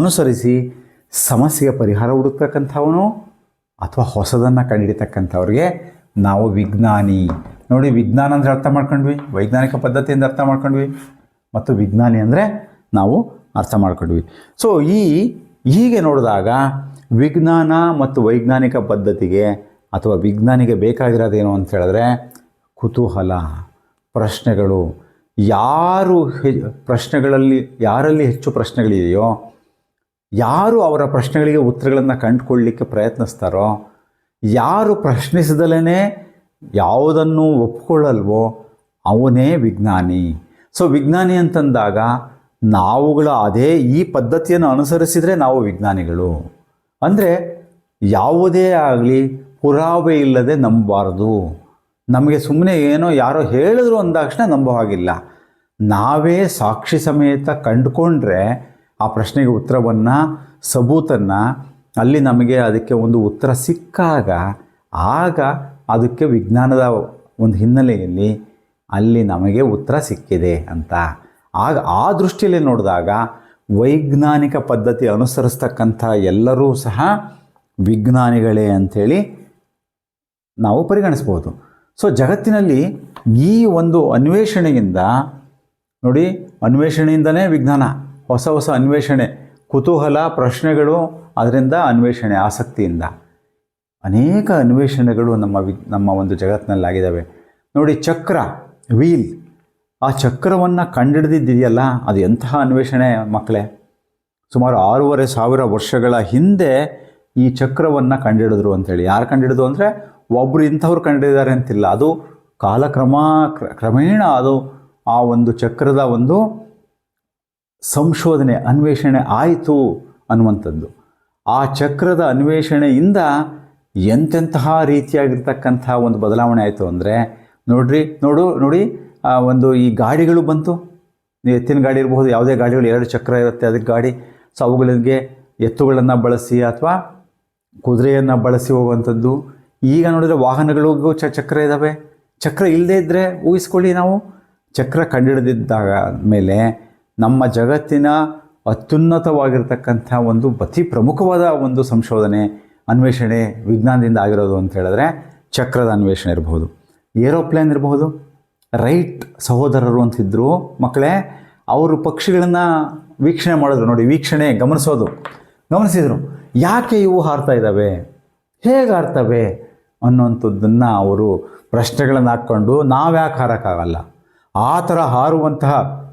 ಅನುಸರಿಸಿ ಸಮಸ್ಯೆಗೆ ಪರಿಹಾರ ಹುಡುಕ್ತಕ್ಕಂಥವನು ಅಥವಾ ಹೊಸದನ್ನು ಕಂಡುಹಿಡಿತಕ್ಕಂಥವ್ರಿಗೆ ನಾವು ವಿಜ್ಞಾನಿ. ನೋಡಿ, ವಿಜ್ಞಾನ ಅಂದರೆ ಅರ್ಥ ಮಾಡ್ಕೊಂಡ್ವಿ, ವೈಜ್ಞಾನಿಕ ಪದ್ಧತಿಯಿಂದ ಅರ್ಥ ಮಾಡ್ಕೊಂಡ್ವಿ, ಮತ್ತು ವಿಜ್ಞಾನಿ ಅಂದರೆ ನಾವು ಅರ್ಥ ಮಾಡ್ಕೊಂಡ್ವಿ. ಸೊ ಈ ಹೀಗೆ ನೋಡಿದಾಗ ವಿಜ್ಞಾನ ಮತ್ತು ವೈಜ್ಞಾನಿಕ ಪದ್ಧತಿಗೆ ಅಥವಾ ವಿಜ್ಞಾನಿಗೆ ಬೇಕಾಗಿರೋದೇನು ಅಂತ ಹೇಳಿದ್ರೆ ಕುತೂಹಲ, ಪ್ರಶ್ನೆಗಳು. ಯಾರು ಪ್ರಶ್ನೆಗಳಲ್ಲಿ, ಯಾರಲ್ಲಿ ಹೆಚ್ಚು ಪ್ರಶ್ನೆಗಳಿದೆಯೋ ಯಾರು ಅವರ ಪ್ರಶ್ನೆಗಳಿಗೆ ಉತ್ತರಗಳನ್ನು ಕಂಡುಕೊಳ್ಳಲಿಕ್ಕೆ ಪ್ರಯತ್ನಿಸ್ತಾರೋ, ಯಾರು ಪ್ರಶ್ನಿಸಿದಲೇ ಯಾವುದನ್ನು ಒಪ್ಕೊಳ್ಳಲ್ವೋ ಅವನೇ ವಿಜ್ಞಾನಿ. ಸೊ ವಿಜ್ಞಾನಿ ಅಂತಂದಾಗ ನಾವುಗಳ ಅದೇ ಈ ಪದ್ಧತಿಯನ್ನು ಅನುಸರಿಸಿದರೆ ನಾವು ವಿಜ್ಞಾನಿಗಳು. ಅಂದರೆ ಯಾವುದೇ ಆಗಲಿ ಪುರಾವೆ ಇಲ್ಲದೆ ನಂಬಬಾರದು. ನಮಗೆ ಸುಮ್ಮನೆ ಏನೋ ಯಾರೋ ಹೇಳಿದ್ರು ಅಂದಾಕ್ಷಣ ನಂಬೋ ಹಾಗಿಲ್ಲ. ನಾವೇ ಸಾಕ್ಷಿ ಸಮೇತ ಕಂಡುಕೊಂಡ್ರೆ ಆ ಪ್ರಶ್ನೆಗೆ ಉತ್ತರವನ್ನು ಸಬೂತನ್ನು ಅಲ್ಲಿ ನಮಗೆ ಅದಕ್ಕೆ ಒಂದು ಉತ್ತರ ಸಿಕ್ಕಾಗ ಆಗ ಅದಕ್ಕೆ ವಿಜ್ಞಾನದ ಒಂದು ಹಿನ್ನೆಲೆಯಲ್ಲಿ ಅಲ್ಲಿ ನಮಗೆ ಉತ್ತರ ಸಿಕ್ಕಿದೆ ಅಂತ. ಆಗ ಆ ದೃಷ್ಟಿಯಲ್ಲಿ ನೋಡಿದಾಗ ವೈಜ್ಞಾನಿಕ ಪದ್ಧತಿ ಅನುಸರಿಸ್ತಕ್ಕಂಥ ಎಲ್ಲರೂ ಸಹ ವಿಜ್ಞಾನಿಗಳೇ ಅಂಥೇಳಿ ನಾವು ಪರಿಗಣಿಸ್ಬೋದು. ಸೊ ಜಗತ್ತಿನಲ್ಲಿ ಈ ಒಂದು ಅನ್ವೇಷಣೆಯಿಂದ ನೋಡಿ, ಅನ್ವೇಷಣೆಯಿಂದಲೇ ವಿಜ್ಞಾನ. ಹೊಸ ಹೊಸ ಅನ್ವೇಷಣೆ, ಕುತೂಹಲ, ಪ್ರಶ್ನೆಗಳು ಅದರಿಂದ ಅನ್ವೇಷಣೆ, ಆಸಕ್ತಿಯಿಂದ. ಅನೇಕ ಅನ್ವೇಷಣೆಗಳು ನಮ್ಮ ವಿ ನಮ್ಮ ಒಂದು ಜಗತ್ತಿನಲ್ಲಾಗಿದ್ದಾವೆ. ನೋಡಿ, ಚಕ್ರ, ವೀಲ್. ಆ ಚಕ್ರವನ್ನು ಕಂಡಿಡಿದಿದೆಯಲ್ಲ ಅದು ಎಂತಹ ಅನ್ವೇಷಣೆ ಮಕ್ಕಳೇ? ಸುಮಾರು ಆರೂವರೆ ಸಾವಿರ ವರ್ಷಗಳ ಹಿಂದೆ ಈ ಚಕ್ರವನ್ನು ಕಂಡಿಡಿದ್ರು ಅಂತೇಳಿ. ಯಾರು ಕಂಡಿಡಿದು ಅಂದರೆ ಒಬ್ಬರು ಇಂಥವ್ರು ಕಂಡಿದ್ದಾರೆ ಅಂತಿಲ್ಲ. ಅದು ಕಾಲಕ್ರಮ, ಕ್ರ- ಕ್ರಮೇಣ ಅದು ಆ ಒಂದು ಚಕ್ರದ ಒಂದು ಸಂಶೋಧನೆ, ಅನ್ವೇಷಣೆ ಆಯಿತು ಅನ್ನುವಂಥದ್ದು. ಆ ಚಕ್ರದ ಅನ್ವೇಷಣೆಯಿಂದ ಎಂತೆಂತಹ ರೀತಿಯಾಗಿರ್ತಕ್ಕಂಥ ಒಂದು ಬದಲಾವಣೆ ಆಯಿತು ಅಂದರೆ, ನೋಡ್ರಿ, ನೋಡು, ನೋಡಿ ಒಂದು ಈ ಗಾಡಿಗಳು ಬಂತು. ಎತ್ತಿನ ಗಾಡಿ ಇರಬಹುದು, ಯಾವುದೇ ಗಾಡಿಗಳು, ಎರಡು ಚಕ್ರ ಇರುತ್ತೆ ಅದಕ್ಕೆ ಗಾಡಿ. ಸೊ ಅವುಗಳಿಗೆ ಎತ್ತುಗಳನ್ನು ಬಳಸಿ ಅಥವಾ ಕುದುರೆಯನ್ನು ಬಳಸಿ ಹೋಗುವಂಥದ್ದು. ಈಗ ನೋಡಿದರೆ ವಾಹನಗಳಿಗೂ ಚ ಚಕ್ರ ಇದ್ದಾವೆ ಚಕ್ರ ಇಲ್ಲದೇ ಇದ್ದರೆ ಊಹಿಸ್ಕೊಳ್ಳಿ ನಾವು. ಚಕ್ರ ಕಂಡಿಡಿದಿದ್ದಾಗ ಮೇಲೆ ನಮ್ಮ ಜಗತ್ತಿನ ಅತ್ಯುನ್ನತವಾಗಿರ್ತಕ್ಕಂಥ ಒಂದು ಅತಿ ಪ್ರಮುಖವಾದ ಒಂದು ಸಂಶೋಧನೆ, ಅನ್ವೇಷಣೆ ವಿಜ್ಞಾನದಿಂದ ಆಗಿರೋದು ಅಂತ ಹೇಳಿದ್ರೆ ಚಕ್ರದ ಅನ್ವೇಷಣೆ ಇರಬಹುದು. ಏರೋಪ್ಲೇನ್ ಇರಬಹುದು. ರೈಟ್ ಸಹೋದರರು ಅಂತಿದ್ರು ಮಕ್ಕಳೇ, ಅವರು ಪಕ್ಷಿಗಳನ್ನು ವೀಕ್ಷಣೆ ಮಾಡಿದ್ರು. ನೋಡಿ, ವೀಕ್ಷಣೆ ಗಮನಿಸೋದು. ಗಮನಿಸಿದರು, ಯಾಕೆ ಇವು ಹಾರ್ತಾ ಇದ್ದಾವೆ ಹೇಗೆ ಹಾರ್ತವೆ? ಅನ್ನುವಂಥದ್ದನ್ನು ಅವರು ಪ್ರಶ್ನೆಗಳನ್ನು ಹಾಕ್ಕೊಂಡು ನಾವ್ಯಾಕೆ ಹಾರೋಕ್ಕಾಗಲ್ಲ. ಆ ಥರ ಹಾರುವಂತಹ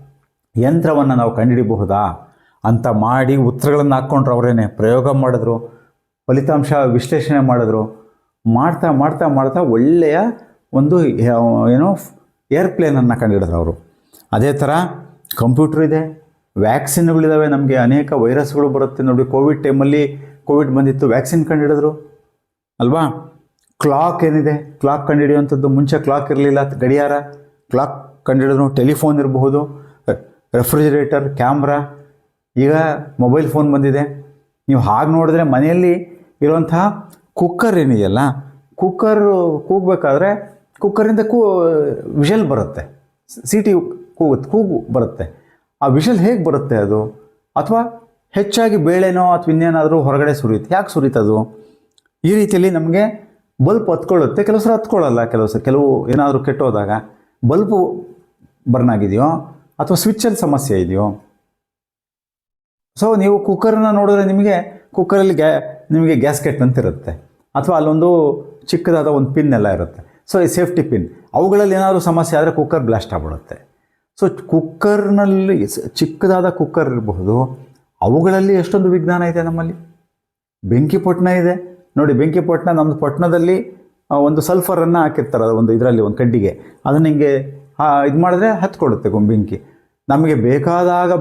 ಯಂತ್ರವನ್ನು ನಾವು ಕಂಡುಹಿಡಿಬಹುದಾ ಅಂತ ಮಾಡಿ ಉತ್ತರಗಳನ್ನು ಹಾಕ್ಕೊಂಡ್ರು ಅವರೇನೆ. ಪ್ರಯೋಗ ಮಾಡಿದ್ರು, ಫಲಿತಾಂಶ ವಿಶ್ಲೇಷಣೆ ಮಾಡಿದ್ರು. ಮಾಡ್ತಾ ಮಾಡ್ತಾ ಮಾಡ್ತಾ ಒಳ್ಳೆಯ ಒಂದು, ಏನೋ ಏರ್ಪ್ಲೇನನ್ನು ಕಂಡುಹಿಡಿದ್ರು ಅವರು. ಅದೇ ಥರ ಕಂಪ್ಯೂಟ್ರ್ ಇದೆ ವ್ಯಾಕ್ಸಿನ್ಗಳಿದ್ದಾವೆ ನಮಗೆ, ಅನೇಕ ವೈರಸ್ಗಳು ಬರುತ್ತೆ. ನೋಡಿ, ಕೋವಿಡ್ ಟೈಮಲ್ಲಿ ಕೋವಿಡ್ ಬಂದಿತ್ತು, ವ್ಯಾಕ್ಸಿನ್ ಕಂಡುಹಿಡಿದ್ರು. ಅಲ್ವಾ? ಕ್ಲಾಕ್ ಏನಿದೆ? ಕ್ಲಾಕ್ ಕಂಡುಹಿಡಿಯುವಂಥದ್ದು, ಮುಂಚೆ ಕ್ಲಾಕ್ ಇರಲಿಲ್ಲ, ಗಡಿಯಾರ, ಕ್ಲಾಕ್ ಕಂಡುಹಿಡಿದ್ರು, ಟೆಲಿಫೋನ್ ಇರಬಹುದು ರೆಫ್ರಿಜಿರೇಟರ್, ಕ್ಯಾಮ್ರಾ, ಈಗ ಮೊಬೈಲ್ ಫೋನ್ ಬಂದಿದೆ. ನೀವು ಹಾಗೆ ನೋಡಿದ್ರೆ ಮನೆಯಲ್ಲಿ ಇರುವಂತಹ ಕುಕ್ಕರ್ ಏನಿದೆಯಲ್ಲ, ಕುಕ್ಕರ್ ಕೂಗಬೇಕಾದ್ರೆ ಕುಕ್ಕರಿಂದ ಕೂ, ವಿಷಲ್ ಬರುತ್ತೆ. ಸೀಟಿ ಕೂಗುತ್ತೆ, ಕೂಗು ಬರುತ್ತೆ. ಆ ವಿಷಲ್ ಹೇಗೆ ಬರುತ್ತೆ ಅದು? ಅಥವಾ ಹೆಚ್ಚಾಗಿ ಬೇಳೆನೋ ಅಥವಾ ಇನ್ನೇನಾದರೂ ಹೊರಗಡೆ ಸುರಿಯುತ್ತೆ. ಯಾಕೆ ಸುರಿತದು ಈ ರೀತಿಯಲ್ಲಿ ನಮಗೆ ಬಲ್ಪ್ ಹತ್ಕೊಳ್ಳುತ್ತೆ. ಕೆಲವು ಸಲ ಹತ್ಕೊಳ್ಳಲ್ಲ ಕೆಲವು ಸಲ ಕೆಲವು ಏನಾದರೂ ಕೆಟ್ಟೋದಾಗ ಬಲ್ಪು ಬರ್ನ್ ಆಗಿದೆಯೋ ಅಥವಾ ಸ್ವಿಚ್ಚಲ್ಲಿ ಸಮಸ್ಯೆ ಇದೆಯೋ? ಸೊ ನೀವು ಕುಕ್ಕರ್ನ ನೋಡಿದ್ರೆ ನಿಮಗೆ ಕುಕ್ಕರಲ್ಲಿ ಗ್ಯಾ ನಿಮಗೆ ಗ್ಯಾಸ್ಕೆಟ್ ಅಂತ ಇರುತ್ತೆ ಅಥವಾ ಅಲ್ಲೊಂದು ಚಿಕ್ಕದಾದ ಒಂದು ಪಿನ್ ಎಲ್ಲ ಇರುತ್ತೆ. ಸೊ ಈ ಸೇಫ್ಟಿ ಪಿನ್ ಅವುಗಳಲ್ಲಿ ಏನಾದರೂ ಸಮಸ್ಯೆ ಆದರೆ ಕುಕ್ಕರ್ ಬ್ಲಾಸ್ಟ್ ಆಗ್ಬಿಡುತ್ತೆ. ಸೊ ಕುಕ್ಕರ್ನಲ್ಲಿ ಚಿಕ್ಕದಾದ ಕುಕ್ಕರ್ ಇರಬಹುದು. ಅವುಗಳಲ್ಲಿ ಎಷ್ಟೊಂದು ವಿಜ್ಞಾನ ಇದೆ ನಮ್ಮಲ್ಲಿ? ಬೆಂಕಿ ಪೊಟ್ಣ ಇದೆ. ನೋಡಿ, ಬೆಂಕಿ ಪೊಟ್ಟಣ ನಮ್ಮದು ಪೊಟ್ಟಣದಲ್ಲಿ ಒಂದು ಸಲ್ಫರನ್ನು ಹಾಕಿರ್ತಾರೆ ಒಂದು ಇದರಲ್ಲಿ, ಒಂದು ಕಡ್ಡಿಗೆ. ಅದನ್ನು ಹಿಂಗೆ ಇದು ಮಾಡಿದ್ರೆ ಹತ್ಕೊಡುತ್ತೆ ಕೊಡುತ್ತೆ ಬೆಂಕಿ. ನಮಗೆ ಬೇಕಾದಾಗ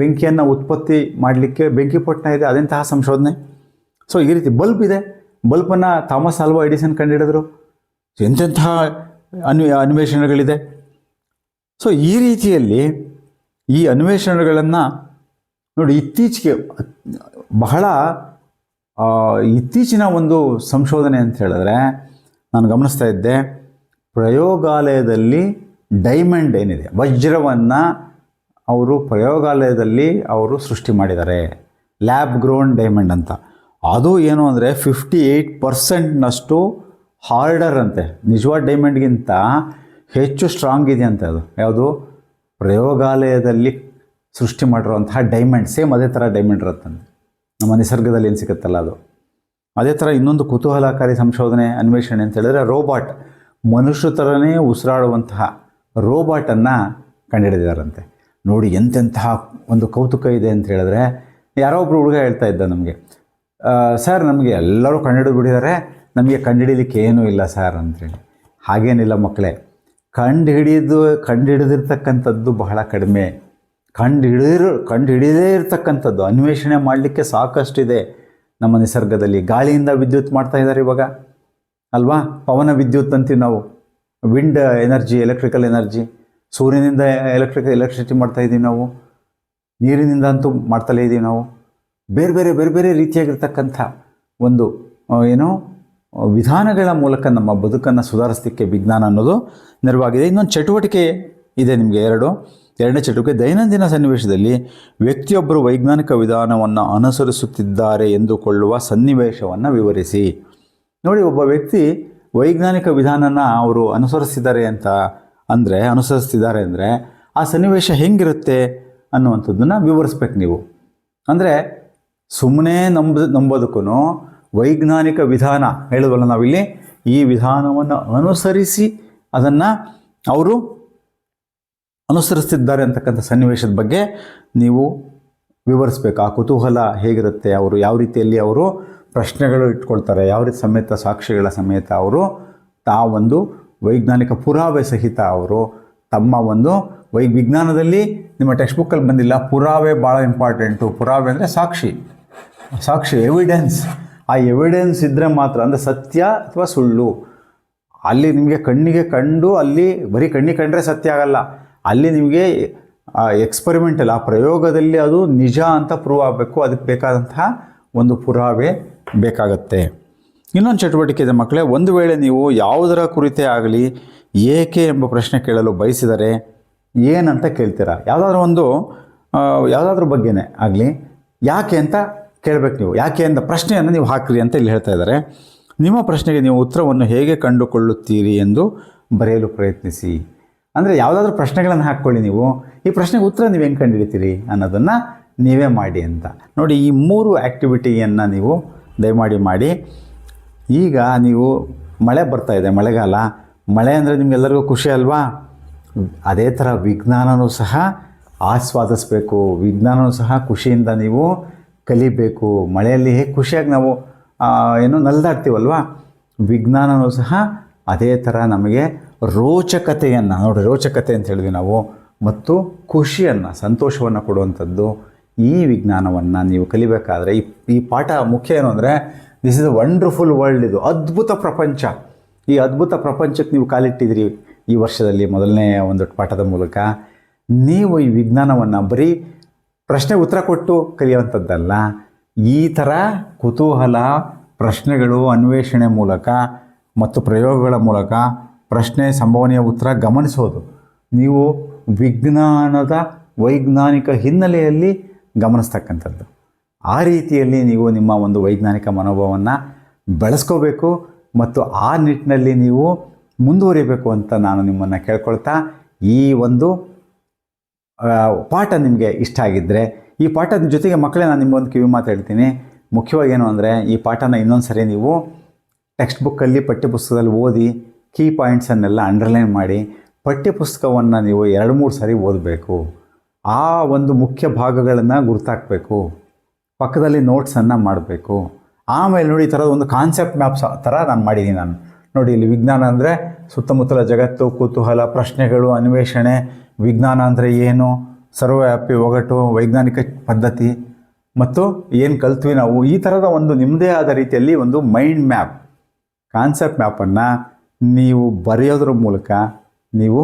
ಬೆಂಕಿಯನ್ನು ಉತ್ಪತ್ತಿ ಮಾಡಲಿಕ್ಕೆ ಬೆಂಕಿ ಪೊಟ್ಟಣ ಇದೆ, ಅದೆಂತಹ ಸಂಶೋಧನೆ? ಸೊ ಈ ರೀತಿ ಬಲ್ಬ್ ಇದೆ. ಬಲ್ಬನ್ನು ಥಾಮಸ್ ಆಲ್ವಾ ಎಡಿಸನ್ ಕಂಡುಹಿಡಿದ್ರು ಎಂತೆಂತಹ ಅನ್ವೇ, ಅನ್ವೇಷಣೆಗಳಿದೆ. ಸೊ ಈ ರೀತಿಯಲ್ಲಿ ಈ ಅನ್ವೇಷಣೆಗಳನ್ನು ನೋಡಿ, ಇತ್ತೀಚೆಗೆ ಬಹಳ ಇತ್ತೀಚಿನ ಒಂದು ಸಂಶೋಧನೆ ಅಂತ ಹೇಳಿದ್ರೆ, ನಾನು ಗಮನಿಸ್ತಾ ಇದ್ದೆ, ಪ್ರಯೋಗಾಲಯದಲ್ಲಿ ಡೈಮಂಡ್ ಏನಿದೆ, ವಜ್ರವನ್ನು ಅವರು ಪ್ರಯೋಗಾಲಯದಲ್ಲಿ ಅವರು ಸೃಷ್ಟಿ ಮಾಡಿದ್ದಾರೆ. ಲ್ಯಾಬ್ ಗ್ರೋನ್ ಡೈಮಂಡ್ ಅಂತ. ಅದು ಏನು ಅಂದರೆ ಫಿಫ್ಟಿ ಏಯ್ಟ್ ಪರ್ಸೆಂಟ್ನಷ್ಟು ಹಾರ್ಡರ್ ಅಂತೆ. ನಿಜವಾದ ಡೈಮಂಡ್ಗಿಂತ ಹೆಚ್ಚು ಸ್ಟ್ರಾಂಗ್ ಇದೆ ಅಂತೆ ಅದು. ಯಾವುದು? ಪ್ರಯೋಗಾಲಯದಲ್ಲಿ ಸೃಷ್ಟಿ ಮಾಡಿರುವಂತಹ ಡೈಮಂಡ್. ಸೇಮ್ ಅದೇ ಥರ ಡೈಮಂಡ್ ಇರುತ್ತಂತೆ. ನಮ್ಮ ನಿಸರ್ಗದಲ್ಲಿ ಏನು ಸಿಗುತ್ತಲ್ಲ ಅದು. ಅದೇ ಥರ ಇನ್ನೊಂದು ಕುತೂಹಲಕಾರಿ ಸಂಶೋಧನೆ, ಅನ್ವೇಷಣೆ ಅಂತ ಹೇಳಿದ್ರೆ ರೋಬಾಟ್. ಮನುಷ್ಯ ಥರನೇ ಉಸಿರಾಡುವಂತಹ ರೋಬಾಟನ್ನು ಕಂಡುಹಿಡಿದಿದ್ದಾರಂತೆ. ನೋಡಿ ಎಂತೆಂತಹ ಒಂದು ಕೌತುಕ ಇದೆ ಅಂತ ಹೇಳಿದ್ರೆ, ಯಾರೋ ಒಬ್ರು ಹುಡುಗ ಹೇಳ್ತಾ ಇದ್ದ ನಮಗೆ ಸರ್, ನಮಗೆ ಎಲ್ಲರೂ ಕಂಡುಹಿಡಿದು ಬಿಟ್ಟಿದ್ದಾರೆ ನಮಗೆ ಕಂಡುಹಿಡಿಲಿಕ್ಕೆ ಏನೂ ಇಲ್ಲ ಸರ್ ಅಂತೇಳಿ ಹಾಗೇನಿಲ್ಲ ಮಕ್ಕಳೇ, ಕಂಡು ಹಿಡಿದು, ಕಂಡು ಹಿಡಿದಿರ್ತಕ್ಕಂಥದ್ದು ಬಹಳ ಕಡಿಮೆ. ಕಂಡು ಹಿಡಿದಿರೋ ಕಂಡು ಹಿಡಿದೇ ಇರತಕ್ಕಂಥದ್ದು ಅನ್ವೇಷಣೆ ಮಾಡಲಿಕ್ಕೆ ಸಾಕಷ್ಟಿದೆ ನಮ್ಮ ನಿಸರ್ಗದಲ್ಲಿ. ಗಾಳಿಯಿಂದ ವಿದ್ಯುತ್ ಮಾಡ್ತಾ ಇದ್ದಾರೆ ಇವಾಗ, ಅಲ್ವಾ? ಪವನ ವಿದ್ಯುತ್ ಅಂತೀವಿ ನಾವು. ವಿಂಡ್ ಎನರ್ಜಿ ಎಲೆಕ್ಟ್ರಿಕಲ್ ಎನರ್ಜಿ ಸೂರ್ಯನಿಂದ ಎಲೆಕ್ಟ್ರಿಕ್ ಎಲೆಕ್ಟ್ರಿಸಿಟಿ ಮಾಡ್ತಾ ಇದ್ದೀವಿ ನಾವು. ನೀರಿನಿಂದ ಅಂತೂ ಮಾಡ್ತಲೇ ಇದ್ದೀವಿ ನಾವು. ಬೇರೆ ಬೇರೆ ಬೇರೆ ಬೇರೆ ರೀತಿಯಾಗಿರ್ತಕ್ಕಂಥ ಒಂದು ಏನು ವಿಧಾನಗಳ ಮೂಲಕ ನಮ್ಮ ಬದುಕನ್ನು ಸುಧಾರಿಸಲಿಕ್ಕೆ ವಿಜ್ಞಾನ ಅನ್ನೋದು ನೆರವಾಗಿದೆ. ಇನ್ನೊಂದು ಚಟುವಟಿಕೆ ಇದೆ ನಿಮಗೆ ಎರಡು. ಎರಡನೇ ಚಟುವಟಿಕೆ, ದೈನಂದಿನ ಸನ್ನಿವೇಶದಲ್ಲಿ ವ್ಯಕ್ತಿಯೊಬ್ಬರು ವೈಜ್ಞಾನಿಕ ವಿಧಾನವನ್ನು ಅನುಸರಿಸುತ್ತಿದ್ದಾರೆ ಎಂದುಕೊಳ್ಳುವ ಸನ್ನಿವೇಶವನ್ನು ವಿವರಿಸಿ. ನೋಡಿ, ಒಬ್ಬ ವ್ಯಕ್ತಿ ವೈಜ್ಞಾನಿಕ ವಿಧಾನನ ಅವರು ಅನುಸರಿಸಿದ್ದಾರೆ ಅಂತ ಅಂದರೆ ಅನುಸರಿಸ್ತಿದ್ದಾರೆ ಅಂದರೆ ಆ ಸನ್ನಿವೇಶ ಹೆಂಗಿರುತ್ತೆ ಅನ್ನುವಂಥದ್ದನ್ನು ವಿವರಿಸ್ಬೇಕು ನೀವು. ಅಂದರೆ ಸುಮ್ಮನೆ ನಂಬ ನಂಬೋದಕ್ಕೂ ವೈಜ್ಞಾನಿಕ ವಿಧಾನ ಹೇಳಿದ್ವಲ್ಲ ನಾವಿಲ್ಲಿ, ಈ ವಿಧಾನವನ್ನು ಅನುಸರಿಸಿ ಅದನ್ನು ಅವರು ಅನುಸರಿಸ್ತಿದ್ದಾರೆ ಅಂತಕ್ಕಂಥ ಸನ್ನಿವೇಶದ ಬಗ್ಗೆ ನೀವು ವಿವರಿಸ್ಬೇಕು. ಆ ಕುತೂಹಲ ಹೇಗಿರುತ್ತೆ, ಅವರು ಯಾವ ರೀತಿಯಲ್ಲಿ ಅವರು ಪ್ರಶ್ನೆಗಳು ಇಟ್ಕೊಳ್ತಾರೆ, ಯಾವ ರೀತಿ ಸಮೇತ ಸಾಕ್ಷಿಗಳ ಸಮೇತ ಅವರು ತಾವೊಂದು ವೈಜ್ಞಾನಿಕ ಪುರಾವೆ ಸಹಿತ ಅವರು ತಮ್ಮ ಒಂದು ವೈ, ವಿಜ್ಞಾನದಲ್ಲಿ ನಿಮ್ಮ ಟೆಕ್ಸ್ಟ್ ಬುಕ್ಕಲ್ಲಿ ಬಂದಿಲ್ಲ, ಪುರಾವೆ ಭಾಳ ಇಂಪಾರ್ಟೆಂಟು. ಪುರಾವೆ ಅಂದರೆ ಸಾಕ್ಷಿ. ಸಾಕ್ಷಿ ಎವಿಡೆನ್ಸ್ ಆ ಎವಿಡೆನ್ಸ್ ಇದ್ದರೆ ಮಾತ್ರ, ಅಂದರೆ ಸತ್ಯ ಅಥವಾ ಸುಳ್ಳು. ಅಲ್ಲಿ ನಿಮಗೆ ಕಣ್ಣಿಗೆ ಕಂಡು, ಅಲ್ಲಿ ಬರೀ ಕಣ್ಣಿಗೆ ಕಂಡ್ರೆ ಸತ್ಯ ಆಗಲ್ಲ. ಅಲ್ಲಿ ನಿಮಗೆ ಎಕ್ಸ್ಪರಿಮೆಂಟಲ್ ಆ ಪ್ರಯೋಗದಲ್ಲಿ ಅದು ನಿಜ ಅಂತ ಪ್ರೂವ್ ಆಗಬೇಕು. ಅದಕ್ಕೆ ಬೇಕಾದಂತಹ ಒಂದು ಪುರಾವೆ ಬೇಕಾಗತ್ತೆ. ಇನ್ನೊಂದು ಚಟುವಟಿಕೆ ಇದೆ ಮಕ್ಕಳೇ, ಒಂದು ವೇಳೆ ನೀವು ಯಾವುದರ ಕುರಿತೇ ಆಗಲಿ ಏಕೆ ಎಂಬ ಪ್ರಶ್ನೆ ಕೇಳಲು ಬಯಸಿದರೆ ಏನಂತ ಕೇಳ್ತೀರಾ? ಯಾವುದಾದ್ರೂ ಒಂದು ಯಾವುದಾದ್ರೂ ಬಗ್ಗೆನೇ ಆಗಲಿ, ಯಾಕೆ ಅಂತ ಕೇಳಬೇಕು ನೀವು, ಯಾಕೆ ಅಂತ ಪ್ರಶ್ನೆಯನ್ನು ನೀವು ಹಾಕ್ರಿ ಅಂತ ಇಲ್ಲಿ ಹೇಳ್ತಾ ಇದ್ದಾರೆ. ನಿಮ್ಮ ಪ್ರಶ್ನೆಗೆ ನೀವು ಉತ್ತರವನ್ನು ಹೇಗೆ ಕಂಡುಕೊಳ್ಳುತ್ತೀರಿ ಎಂದು ಬರೆಯಲು ಪ್ರಯತ್ನಿಸಿ. ಅಂದರೆ ಯಾವುದಾದ್ರೂ ಪ್ರಶ್ನೆಗಳನ್ನು ಹಾಕ್ಕೊಳ್ಳಿ ನೀವು, ಈ ಪ್ರಶ್ನೆಗೆ ಉತ್ತರ ನೀವು ಹೆಂಗೆ ಕಂಡುಹಿಡಿತೀರಿ ಅನ್ನೋದನ್ನು ನೀವೇ ಮಾಡಿ ಅಂತ. ನೋಡಿ, ಈ ಮೂರು ಆ್ಯಕ್ಟಿವಿಟಿಯನ್ನು ನೀವು ದಯಮಾಡಿ ಮಾಡಿ. ಈಗ ನೀವು ಮಳೆ ಬರ್ತಾ ಇದೆ, ಮಳೆಗಾಲ. ಮಳೆ ಅಂದರೆ ನಿಮಗೆಲ್ಲರಿಗೂ ಖುಷಿ ಅಲ್ವಾ? ಅದೇ ಥರ ವಿಜ್ಞಾನನೂ ಸಹ ಆಸ್ವಾದಿಸಬೇಕು. ವಿಜ್ಞಾನನೂ ಸಹ ಖುಷಿಯಿಂದ ನೀವು ಕಲಿಬೇಕು. ಮಳೆಯಲ್ಲಿ ಹೇಗೆ ಖುಷಿಯಾಗಿ ನಾವು ಏನು ನಲ್ದಾಡ್ತೀವಲ್ವಾ? ವಿಜ್ಞಾನನೂ ಸಹ ಅದೇ ಥರ ನಮಗೆ ರೋಚಕತೆಯನ್ನು, ನೋಡಿ ರೋಚಕತೆ ಅಂತ ಹೇಳಿದ್ವಿ ನಾವು, ಮತ್ತು ಖುಷಿಯನ್ನು, ಸಂತೋಷವನ್ನು ಕೊಡುವಂಥದ್ದು ಈ ವಿಜ್ಞಾನವನ್ನು ನೀವು ಕಲಿಬೇಕಾದ್ರೆ ಈ ಈ ಪಾಠ ಮುಖ್ಯ ಏನು ಅಂದರೆ this is a wonderful world ಇದು. ಅದ್ಭುತ ಪ್ರಪಂಚ. ಈ ಅದ್ಭುತ ಪ್ರಪಂಚಕ್ಕೆ ನೀವು ಕಾಲಿಟ್ಟಿದ್ದೀರಿ ಈ ವರ್ಷದಲ್ಲಿ ಮೊದಲನೇ ಒಂದು ಪಾಠದ ಮೂಲಕ. ನೀವು ಈ ವಿಜ್ಞಾನವನ್ನು ಬರೀ ಪ್ರಶ್ನೆ ಉತ್ತರ ಕೊಟ್ಟು ಕಲಿಯುವಂಥದ್ದಲ್ಲ. ಈ ಥರ ಕುತೂಹಲ, ಪ್ರಶ್ನೆಗಳು, ಅನ್ವೇಷಣೆ ಮೂಲಕ ಮತ್ತು ಪ್ರಯೋಗಗಳ ಮೂಲಕ ಪ್ರಶ್ನೆ, ಸಂಭವನೀಯ ಉತ್ತರ ಗಮನಿಸೋದು. ನೀವು ವಿಜ್ಞಾನದ ವೈಜ್ಞಾನಿಕ ಹಿನ್ನೆಲೆಯಲ್ಲಿ ಗಮನಿಸ್ತಕ್ಕಂಥದ್ದು. ಆ ರೀತಿಯಲ್ಲಿ ನೀವು ನಿಮ್ಮ ಒಂದು ವೈಜ್ಞಾನಿಕ ಮನೋಭಾವವನ್ನು ಬೆಳೆಸ್ಕೋಬೇಕು ಮತ್ತು ಆ ನಿಟ್ಟಿನಲ್ಲಿ ನೀವು ಮುಂದುವರಿಬೇಕು ಅಂತ ನಾನು ನಿಮ್ಮನ್ನು ಕೇಳ್ಕೊಳ್ತಾ ಈ ಒಂದು ಪಾಠ ನಿಮಗೆ ಇಷ್ಟ ಆಗಿದ್ದರೆ ಈ ಪಾಠದ ಜೊತೆಗೆ ಮಕ್ಕಳೇ ನಾನು ನಿಮ್ಮೊಂದು ಕಿವಿ ಮಾತು ಹೇಳ್ತೀನಿ. ಮುಖ್ಯವಾಗಿ ಏನು ಅಂದರೆ ಈ ಪಾಠನ ಇನ್ನೊಂದು ಸರಿ ನೀವು ಟೆಕ್ಸ್ಟ್ ಬುಕ್ಕಲ್ಲಿ ಪಠ್ಯಪುಸ್ತಕದಲ್ಲಿ ಓದಿ ಕೀ ಪಾಯಿಂಟ್ಸನ್ನೆಲ್ಲ ಅಂಡರ್ಲೈನ್ ಮಾಡಿ ಪಠ್ಯಪುಸ್ತಕವನ್ನು ನೀವು ಎರಡು ಮೂರು ಸರಿ ಓದಬೇಕು. ಆ ಒಂದು ಮುಖ್ಯ ಭಾಗಗಳನ್ನು ಗುರ್ತಾಕಬೇಕು. ಪಕ್ಕದಲ್ಲಿ ನೋಟ್ಸನ್ನು ಮಾಡಬೇಕು. ಆಮೇಲೆ ನೋಡಿ ಈ ಥರದ ಒಂದು ಕಾನ್ಸೆಪ್ಟ್ ಮ್ಯಾಪ್ಸ್ ಥರ ನಾನು ಮಾಡಿದ್ದೀನಿ ನಾನು. ನೋಡಿ ಇಲ್ಲಿ ವಿಜ್ಞಾನ ಅಂದರೆ ಸುತ್ತಮುತ್ತಲ ಜಗತ್ತು, ಕುತೂಹಲ, ಪ್ರಶ್ನೆಗಳು, ಅನ್ವೇಷಣೆ, ವಿಜ್ಞಾನ ಅಂದರೆ ಏನು, ಸರ್ವವ್ಯಾಪಿ ಒಗಟು, ವೈಜ್ಞಾನಿಕ ಪದ್ಧತಿ, ಮತ್ತು ಏನು ಕಲ್ತ್ವಿ ನಾವು, ಈ ಥರದ ಒಂದು ನಿಮ್ಮದೇ ಆದ ರೀತಿಯಲ್ಲಿ ಒಂದು ಮೈಂಡ್ ಮ್ಯಾಪ್ ಕಾನ್ಸೆಪ್ಟ್ ಮ್ಯಾಪನ್ನು ನೀವು ಬರೆಯೋದ್ರ ಮೂಲಕ ನೀವು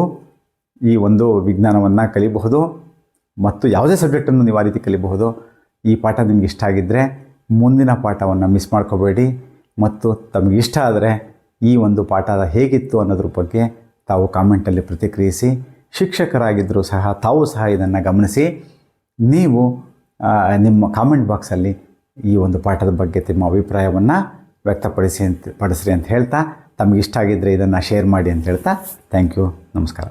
ಈ ಒಂದು ವಿಜ್ಞಾನವನ್ನು ಕಲಿಬಹುದು, ಮತ್ತು ಯಾವುದೇ ಸಬ್ಜೆಕ್ಟನ್ನು ನೀವು ಆ ರೀತಿ ಕಲಿಬಹುದು. ಈ ಪಾಠ ನಿಮ್ಗೆ ಇಷ್ಟ ಆಗಿದ್ದರೆ ಮುಂದಿನ ಪಾಠವನ್ನು ಮಿಸ್ ಮಾಡ್ಕೋಬೇಡಿ. ಮತ್ತು ತಮಗೆ ಇಷ್ಟ ಆದರೆ ಈ ಒಂದು ಪಾಠ ಹೇಗಿತ್ತು ಅನ್ನೋದ್ರ ಬಗ್ಗೆ ತಾವು ಕಾಮೆಂಟಲ್ಲಿ ಪ್ರತಿಕ್ರಿಯಿಸಿ ಶಿಕ್ಷಕರಾಗಿದ್ದರೂ ಸಹ ತಾವು ಸಹ ಇದನ್ನು ಗಮನಿಸಿ, ನೀವು ನಿಮ್ಮ ಕಾಮೆಂಟ್ ಬಾಕ್ಸಲ್ಲಿ ಈ ಒಂದು ಪಾಠದ ಬಗ್ಗೆ ನಿಮ್ಮ ಅಭಿಪ್ರಾಯವನ್ನು ವ್ಯಕ್ತಪಡಿಸಿ ಅಂತ, ಪಡಿಸ್ರಿ ಅಂತ ಹೇಳ್ತಾ, ತಮಗೆ ಆಗಿದ್ದರೆ ಇದನ್ನು ಶೇರ್ ಮಾಡಿ ಅಂತ ಹೇಳ್ತಾ ಥ್ಯಾಂಕ್ ಯು ನಮಸ್ಕಾರ.